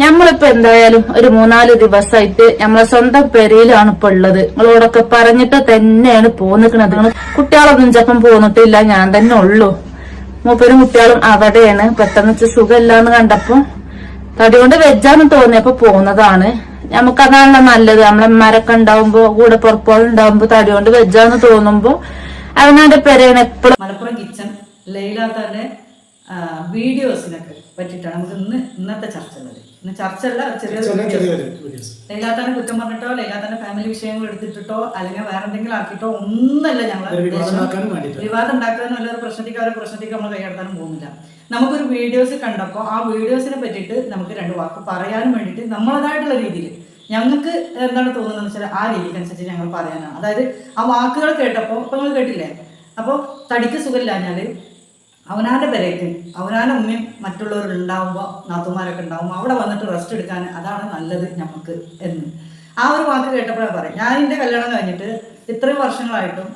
ഞമ്മളിപ്പോ എന്തായാലും ഒരു മൂന്നാൽ ദിവസമായിട്ട് നമ്മളെ സ്വന്തം പെരയിലാണ് ഇപ്പൊ ഉള്ളത്. നിങ്ങളോടൊക്കെ പറഞ്ഞിട്ട് തന്നെയാണ് പോന്നിക്കണത് കുട്ടികളൊന്നും ചപ്പം പോന്നിട്ടില്ല ഞാൻ തന്നെ ഉള്ളൂ. മൂപ്പരും കുട്ടികളും അവിടെയാണ്. പെട്ടെന്ന് വെച്ച് സുഖമില്ലാന്ന് കണ്ടപ്പോ തടി കൊണ്ട് വെജാന്ന് തോന്നിയപ്പോ പോന്നതാണ്. നമുക്കതാണല്ലോ നല്ലത്. നമ്മളമ്മമാരൊക്കെ ഉണ്ടാവുമ്പോ കൂടെ പുറപ്പുകളുണ്ടാവുമ്പോ തടി കൊണ്ട് വെജാന്ന് തോന്നുമ്പോ അവനാന്റെ പെരയാണ് എപ്പോഴും മലപ്പുറം കിച്ചൺ ലൈലാത്താന്റെ വീഡിയോസിനൊക്കെ പറ്റിയിട്ടാണ് നമുക്ക് ഇന്ന് ഇന്നത്തെ ചർച്ച ഉള്ളത്. ഇന്ന് ചർച്ചയല്ല ചെറിയ ലൈലാത്താനെ കുറ്റം പറഞ്ഞിട്ടോ ലൈലാത്താന്റെ ഫാമിലി വിഷയങ്ങൾ എടുത്തിട്ടോ അല്ലെങ്കിൽ വേറെ എന്തെങ്കിലും ആക്കിയിട്ടോ ഒന്നല്ല ഞങ്ങൾ വിവാദം ഉണ്ടാക്കാനും വേണ്ടിയിട്ട്? വിവാദം ഉണ്ടാക്കാനും അല്ല ഒരു പ്രശ്നത്തിക്ക് അവരെ പ്രശ്നത്തിക്ക് നമ്മൾ കൈകടത്താനും പോകുന്നില്ല. നമുക്കൊരു വീഡിയോസ് കണ്ടപ്പോൾ ആ വീഡിയോസിനെ പറ്റിയിട്ട് നമുക്ക് രണ്ട് വാക്ക് പറയാനും വേണ്ടിയിട്ട് നമ്മളതായിട്ടുള്ള രീതിയിൽ ഞങ്ങൾക്ക് എന്താണ് തോന്നുന്നത് വെച്ചാൽ ആ രീതിക്കനുസരിച്ച് ഞങ്ങൾ പറയാനാണ്. അതായത് ആ വാക്കുകൾ കേട്ടപ്പോൾ ഇപ്പം നിങ്ങൾ കേട്ടില്ലേ? അപ്പോൾ തടിക്ക് സുഖമില്ലാഞ്ഞാൽ അവനാന്റെ പെരയ്ക്ക് അവനാന്റെ ഉമ്മയും മറ്റുള്ളവർ ഉണ്ടാവുമ്പോൾ നാത്തുമാരൊക്കെ ഉണ്ടാവും അവിടെ വന്നിട്ട് റെസ്റ്റ് എടുക്കാൻ അതാണ് നല്ലത് നമുക്ക് എന്ന്. ആ ഒരു വാക്ക് കേട്ടപ്പോഴാണ് പറയും ഞാൻ എന്റെ കല്യാണം കഴിഞ്ഞിട്ട് ഇത്രയും വർഷങ്ങളായിട്ടും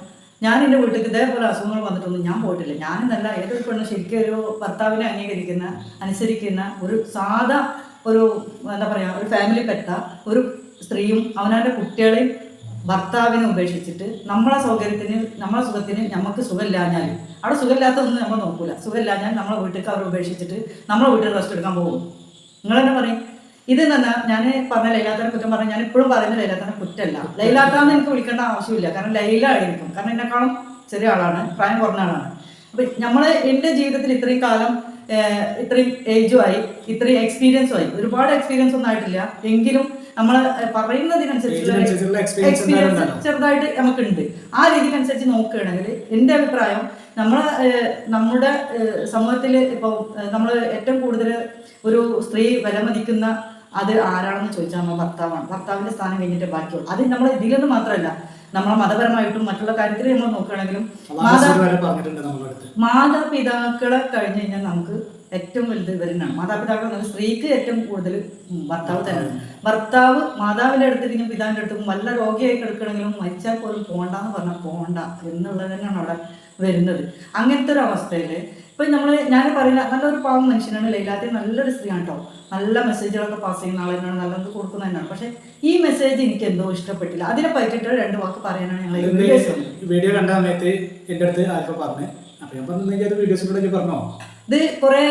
ഞാൻ എന്റെ വീട്ടിൽ ഇതേപോലെ അസുഖങ്ങൾ വന്നിട്ടൊന്നും ഞാൻ പോയിട്ടില്ല. ഞാനെന്നല്ല ഏതൊരു പെണ്ണ് ശരിക്കും ഒരു ഭർത്താവിനെ അംഗീകരിക്കുന്ന അനുസരിക്കുന്ന ഒരു സാധാ ഒരു എന്താ പറയുക ഒരു ഫാമിലി പെട്ട ഒരു സ്ത്രീയും അവനവന്റെ കുട്ടികളെയും ഭർത്താവിനെ ഉപേക്ഷിച്ചിട്ട് നമ്മളെ സൗകര്യത്തിന് നമ്മളെ സുഖത്തിന് നമുക്ക് സുഖമില്ലാഞ്ഞാലും. അവിടെ സുഖമില്ലാത്തതൊന്നും നമ്മൾ നോക്കൂല. സുഖമില്ലാഞ്ഞാൽ നമ്മളെ വീട്ടിലേക്ക് അവരെ ഉപേക്ഷിച്ചിട്ട് നമ്മളെ വീട്ടിൽ റെസ്റ്റ് എടുക്കാൻ പോകും. നിങ്ങൾ തന്നെ പറയും. ഇത് തന്നെ ഞാൻ പറഞ്ഞ ലൈലാത്തനെ കുറ്റം പറഞ്ഞ ഞാൻ ഇപ്പോഴും പറയുന്ന ലൈലാത്തനെ കുറ്റമല്ല. ലൈലാത്താന്ന് എനിക്ക് വിളിക്കേണ്ട ആവശ്യമില്ല. കാരണം ലൈല ആയിരിക്കും. കാരണം എന്നെക്കാളും ചെറിയ ആളാണ്. പ്രായം കുറഞ്ഞ ആളാണ്. അപ്പൊ നമ്മൾ എന്റെ ജീവിതത്തിൽ ഇത്രയും കാലം ഇത്രയും ഏജും ആയി ഇത്രയും എക്സ്പീരിയൻസും ആയി. ഒരുപാട് എക്സ്പീരിയൻസ് ഒന്നും ആയിട്ടില്ല. എങ്കിലും നമ്മൾ പറയുന്നതിനനുസരിച്ചുള്ള എന്തായാലും എക്സ്പീരിയൻസ്. ചെറുതായിട്ട് നമുക്കുണ്ട്. ആ രീതിക്കനുസരിച്ച് നോക്കുകയാണെങ്കിൽ എന്റെ അഭിപ്രായം നമ്മൾ നമ്മുടെ സമൂഹത്തിൽ ഇപ്പോൾ നമ്മൾ ഏറ്റവും കൂടുതൽ ഒരു സ്ത്രീ വിലമതിക്കുന്ന അത് ആരാണെന്ന് ചോദിച്ചാൽ നമ്മൾ ഭർത്താവാണ്. ഭർത്താവിന്റെ സ്ഥാനം കഴിഞ്ഞിട്ട് ബാക്കിയുള്ളൂ. അത് നമ്മൾ ഇതിലൊന്നും മാത്രമല്ല. നമ്മളെ മതപരമായിട്ടും മറ്റുള്ള കാര്യത്തിൽ നമ്മൾ നോക്കുകയാണെങ്കിലും മാതാപിതാക്കളെ കഴിഞ്ഞു കഴിഞ്ഞാൽ നമുക്ക് ഏറ്റവും വലുത് ഇവരനാണ് മാതാപിതാക്കൾ എന്നാൽ സ്ത്രീക്ക് ഏറ്റവും കൂടുതൽ ഭർത്താവ് തന്നെയാണ് ഭർത്താവ്. മാതാവിന്റെ അടുത്തിരിക്കും പിതാവിന്റെ അടുത്തും. വല്ല രോഗിയായി കിടക്കണമെങ്കിലും മരിച്ചാൽ പോലും പോണ്ടെന്ന് പറഞ്ഞാൽ പോണ്ട എന്നുള്ളത് തന്നെയാണ് അവിടെ വരുന്നത്. അങ്ങനത്തെ ഒരു അവസ്ഥയിൽ ഇപ്പൊ നമ്മൾ ഞാൻ പറയുന്ന നല്ലൊരു പാവം മനുഷ്യനാണ് ലൈലാത്തി നല്ലൊരു സ്ത്രീയാണ് കേട്ടോ നല്ല മെസ്സേജുകളൊക്കെ പാസ് ചെയ്യുന്ന ആൾ തന്നെയാണ്. നല്ലത് കൊടുക്കുന്ന തന്നെയാണ്. പക്ഷെ ഈ മെസ്സേജ് എനിക്ക് എന്തോ ഇഷ്ടപ്പെട്ടില്ല. അതിനെ പറ്റിയിട്ട് രണ്ട് വാക്ക് പറയാനാണ് ഞങ്ങൾ വീഡിയോ കണ്ട സമയത്ത് എന്റെ അടുത്ത് ആൽഫ പറഞ്ഞു? അപ്പൊ ഞാൻ പറഞ്ഞു വീഡിയോസ് കൂടെ ഇജ്ജ് പറഞ്ഞോ? ഇത് കുറെ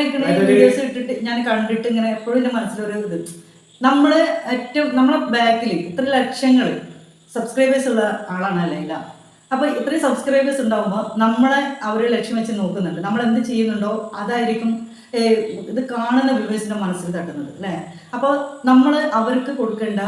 വീഡിയോസ് ഇട്ടിട്ട് ഞാൻ കണ്ടിട്ട് ഇങ്ങനെ എപ്പോഴും എന്റെ മനസ്സിലൊരു ഇത്. നമ്മൾ ഏറ്റവും നമ്മളെ ബാക്കിൽ ഇത്ര ലക്ഷങ്ങൾ സബ്സ്ക്രൈബേഴ്സ് ഉള്ള ആളാണ് ലൈല. അപ്പൊ ഇത്രയും സബ്സ്ക്രൈബേഴ്സ് ഉണ്ടാവുമ്പോൾ നമ്മളെ അവർ ലക്ഷ്യം വെച്ച് നോക്കുന്നുണ്ട്. നമ്മൾ എന്ത് ചെയ്യുന്നുണ്ടോ അതായിരിക്കും ഇത് കാണുന്ന വ്യൂവേഴ്സിന്റെ മനസ്സിൽ തട്ടുന്നത് അല്ലേ? അപ്പോൾ നമ്മൾ അവർക്ക് കൊടുക്കേണ്ട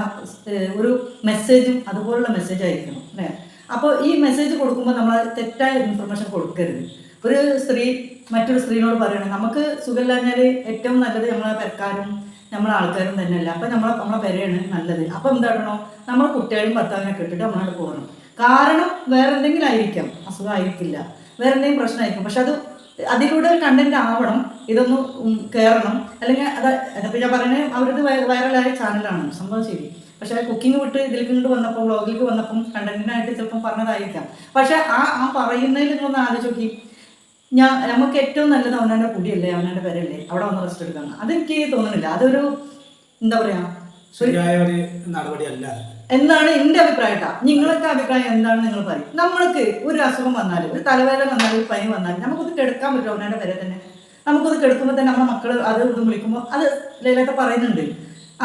ഒരു മെസ്സേജും അതുപോലുള്ള മെസ്സേജ് ആയിരിക്കണം അല്ലേ? അപ്പോൾ ഈ മെസ്സേജ് കൊടുക്കുമ്പോൾ നമ്മൾ തെറ്റായ ഇൻഫർമേഷൻ കൊടുക്കരുത്. ഒരു സ്ത്രീ മറ്റൊരു സ്ത്രീനോട് പറയണേ നമുക്ക് സുഖമില്ലാഞ്ഞാൽ ഏറ്റവും നല്ലത് നമ്മളെ പെരക്കാരും നമ്മളെ ആൾക്കാരും തന്നെയല്ല. അപ്പം നമ്മളെ നമ്മളെ പെരയാണ് നല്ലത്. അപ്പം എന്താണോ നമ്മളെ കുട്ടികളും ഭർത്താവിനെ കെട്ടിട്ട് നമ്മളോട് പോകണം. കാരണം വേറെ എന്തെങ്കിലും ആയിരിക്കാം അസുഖമായിരിക്കില്ല. വേറെ എന്തെങ്കിലും പ്രശ്നമായിരിക്കും. പക്ഷെ അത് അതിലൂടെ ഒരു കണ്ടന്റ് ആവണം. ഇതൊന്ന് കയറണം അല്ലെങ്കിൽ അത് അതിപ്പോൾ ഞാൻ പറയുന്നത് അവരത് വൈറലായ ചാനലാണ്. സംഭവം ശരി. പക്ഷെ കുക്കിംഗ് വിട്ട് ഇതിലേക്ക് ഇങ്ങോട്ട് വന്നപ്പോൾ വ്ളോഗിലേക്ക് വന്നപ്പം കണ്ടന്റിനായിട്ട് ചിലപ്പം പറഞ്ഞതായിരിക്കാം. പക്ഷെ ആ ആ പറയുന്നതിൽ നിങ്ങളൊന്ന് ആലോചിച്ച് നോക്കി. ഞാൻ നമുക്ക് ഏറ്റവും നല്ലത് അവനാന്റെ കുടിയല്ലേ? അവനാന്റെ പേരല്ലേ അവിടെ വന്ന് റെസ്റ്റ് എടുക്കാൻ അതെനിക്ക് തോന്നുന്നില്ല. അതൊരു എന്താ പറയാ? ശരിയായ ഒരു നടപടിയല്ല. എന്നാണ് എന്റെ അഭിപ്രായട്ടാ നിങ്ങളൊക്കെ അഭിപ്രായം എന്താണ് നിങ്ങൾ പറയും. നമ്മൾക്ക് ഒരു അസുഖം വന്നാലും ഒരു തലവേദന വന്നാലും ഒരു പനി വന്നാലും നമുക്കൊന്ന് കെടുക്കാൻ പറ്റും അവനാണ് വരെ തന്നെ. നമുക്കൊന്ന് കെടുക്കുമ്പോൾ തന്നെ നമ്മുടെ മക്കൾ അത് ഇതും വിളിക്കുമ്പോൾ അത് ലൈലൊക്കെ പറയുന്നുണ്ട്.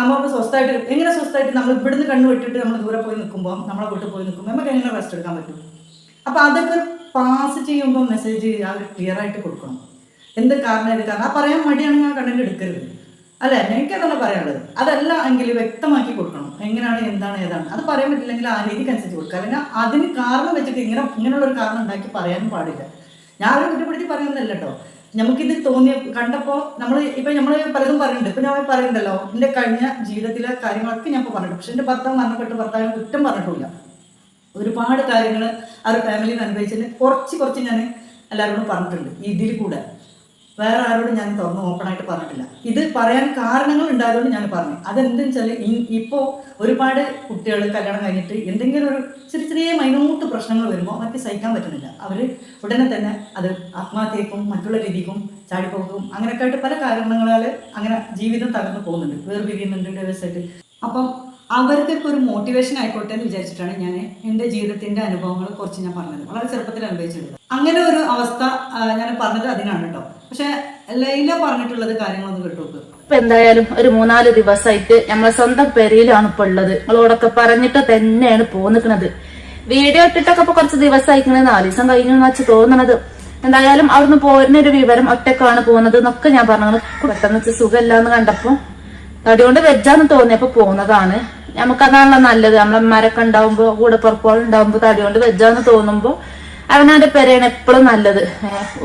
അമ്മ സ്വസ്ഥമായിട്ട് എങ്ങനെ സ്വസ്ഥമായിട്ട് നമ്മൾ ഇവിടുന്ന് കണ്ണു വെട്ടിട്ട് നമ്മൾ ദൂരെ പോയി നിൽക്കുമ്പോൾ നമ്മളെ വീട്ടിൽ പോയി നിൽക്കുമ്പോൾ നമുക്ക് എങ്ങനെ റെസ്റ്റ് എടുക്കാൻ പറ്റും? അപ്പോൾ അതൊക്കെ പാസ് ചെയ്യുമ്പോൾ മെസ്സേജ് അവർ ക്ലിയർ ആയിട്ട് കൊടുക്കണം. എന്ത് കാരണം കാരണം? ആ പറയാൻ മടിയാണെങ്കിൽ ആ കണ്ടന്റ് എടുക്കരുത്. അല്ലേ? എനിക്കതല്ല പറയാനുള്ളത്? അതല്ല എങ്കിൽ വ്യക്തമാക്കി കൊടുക്കണം. എങ്ങനെയാണ് എന്താണ് ഏതാണ്? അത് പറയാൻ പറ്റില്ലെങ്കിൽ ആ രീതിക്ക് അനുസരിച്ച് കൊടുക്കുക. അല്ലെങ്കിൽ അതിന് കാരണം വെച്ചിട്ട് ഇങ്ങനെ ഇങ്ങനെയുള്ള ഒരു കാരണം ഉണ്ടാക്കി പറയാനും പാടില്ല. അവരെ കുറ്റപ്പെടുത്തി പറയുന്നതല്ല കേട്ടോ. നമുക്കിത് തോന്നിയ കണ്ടപ്പോൾ നമ്മൾ ഇപ്പം നമ്മൾ പലതും പറയുന്നുണ്ട്. ഇപ്പം ഞാൻ പറയുന്നുണ്ടല്ലോ എന്റെ കഴിഞ്ഞ ജീവിതത്തിലെ കാര്യങ്ങളൊക്കെ ഞാൻ ഇപ്പോൾ പക്ഷെ എന്റെ ഭർത്താവ് മരണപ്പെട്ട് ഭർത്താവിനെ കുറ്റം പറഞ്ഞിട്ടില്ല. ഒരുപാട് കാര്യങ്ങൾ ആ ഒരു ഫാമിലിയിൽ അനുഭവിച്ചതിന് കുറച്ച് കുറച്ച് ഞാൻ എല്ലാവരോടും പറഞ്ഞിട്ടുണ്ട്. ഇതിൽ കൂടെ. വേറെ ആരോടും ഞാൻ തുറന്ന് ഓപ്പൺ ആയിട്ട് പറഞ്ഞിട്ടില്ല. ഇത് പറയാൻ കാരണങ്ങൾ ഉണ്ടായതുകൊണ്ട് ഞാൻ പറഞ്ഞു. അതെന്തെന്ന് വെച്ചാൽ ഇപ്പോൾ ഒരുപാട് കുട്ടികൾ കല്യാണം കഴിഞ്ഞിട്ട് എന്തെങ്കിലും ഒരു ചെറിയ ചെറിയ മൈനൂട്ട് പ്രശ്നങ്ങൾ വരുമ്പോൾ അവർക്ക് സഹിക്കാൻ പറ്റുന്നില്ല. അവർ ഉടനെ തന്നെ അത് ആത്മഹത്യക്കും മറ്റുള്ള രീതിക്കും ചാടിപ്പോക്കും അങ്ങനെയൊക്കെ ആയിട്ട് പല കാരണങ്ങളാൽ അങ്ങനെ ജീവിതം തകർന്നു പോകുന്നുണ്ട്. വേർപിരിയുന്നുണ്ട് ആയിട്ട് അപ്പം അവർക്കൊക്കെ ഒരു മോട്ടിവേഷൻ ആയിക്കോട്ടെ എന്ന് വിചാരിച്ചിട്ടാണ് ഞാൻ എന്റെ ജീവിതത്തിന്റെ അനുഭവങ്ങൾ കുറച്ച് ഞാൻ പറഞ്ഞത്. വളരെ ചെറുപ്പത്തിൽ അനുഭവിച്ചിട്ടുള്ളത്. അങ്ങനെ ഒരു അവസ്ഥ ഞാൻ പറഞ്ഞത് അതിനാണ് കേട്ടോ പക്ഷെ ലൈല പറഞ്ഞിട്ടുള്ളത് കാര്യങ്ങളൊന്നും കേട്ടു നോക്ക് ഇപ്പൊ എന്തായാലും ഒരു മൂന്നാൽ ദിവസമായിട്ട് നമ്മളെ സ്വന്തം പെരയിലാണ് ഇപ്പൊ ഉള്ളത്. നിങ്ങളോടൊക്കെ പറഞ്ഞിട്ട് തന്നെയാണ് പോന്നിക്കണത് വീഡിയോ ഇട്ടിട്ടൊക്കെ ഇപ്പൊ കുറച്ച് ദിവസമായിക്കണത് നാല് ദിവസം കഴിഞ്ഞു വെച്ച് തോന്നണത്. എന്തായാലും അവിടുന്ന് പോരുന്ന ഒരു വിവരം ഒറ്റക്കാണ് പോകുന്നത് എന്നൊക്കെ ഞാൻ പറഞ്ഞത് പെട്ടെന്ന് വെച്ച് സുഖമില്ലാന്ന് കണ്ടപ്പോ തടികൊണ്ട് വെജാന്ന് തോന്നിയപ്പോ പോകുന്നതാണ് നമുക്കതാണല്ലോ നല്ലത്. നമ്മളമ്മമാരൊക്കെ ഉണ്ടാവുമ്പോ കൂടെ പുറപ്പോൾ ഉണ്ടാവുമ്പോ തടികൊണ്ട് വെജാന്ന് തോന്നുമ്പോ അവനവന്റെ പെരയാണ് എപ്പോഴും നല്ലത്.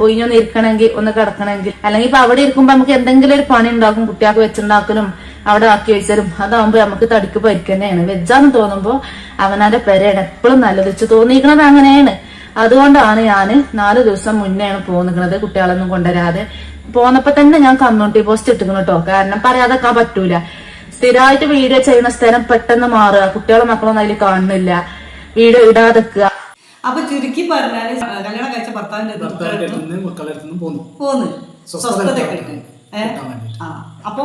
ഒഴിഞ്ഞൊന്ന് ഇരിക്കണമെങ്കിൽ ഒന്ന് കിടക്കണമെങ്കിൽ. അല്ലെങ്കിൽ ഇപ്പൊ അവിടെ ഇരിക്കുമ്പോ നമുക്ക് എന്തെങ്കിലും ഒരു പണി ഉണ്ടാക്കും കുട്ടികൾക്ക് വെച്ചുണ്ടാക്കലും അവിടെ ആക്കി വെച്ചാലും അതാവുമ്പോ നമുക്ക് തടിക്ക് പരിക്കന്നെയാണ് വെജാന്ന് തോന്നുമ്പോ അവനവന്റെ പെരയാണ് എപ്പോഴും നല്ലത്. വെച്ച് തോന്നിയിരിക്കണത് അങ്ങനെയാണ്. അതുകൊണ്ടാണ് ഞാൻ നാല് ദിവസം മുന്നെയാണ് പോന്നിക്കണത് കുട്ടികളൊന്നും കൊണ്ടുവരാതെ. പോന്നപ്പോ തന്നെ ഞാൻ കമ്മ്യൂണിറ്റി പോസ്റ്റ് ഇട്ടിക്കണം കേട്ടോ കാരണം പറയാതെക്കാൻ പറ്റൂല. സ്ഥിരമായിട്ട് വീഡിയോ ചെയ്യുന്ന സ്ഥലം പെട്ടെന്ന് മാറുക. കുട്ടികളെ മക്കളൊന്നും അതിൽ കാണുന്നില്ല. വീഡിയോ ഇടാതെക്കുക അപ്പൊ ചുരുക്കി പറഞ്ഞാൽ കല്യാണം കഴിച്ച ഭർത്താവിന്റെ മക്കളുടെ പോന്നു. പോന്ന്. അപ്പൊ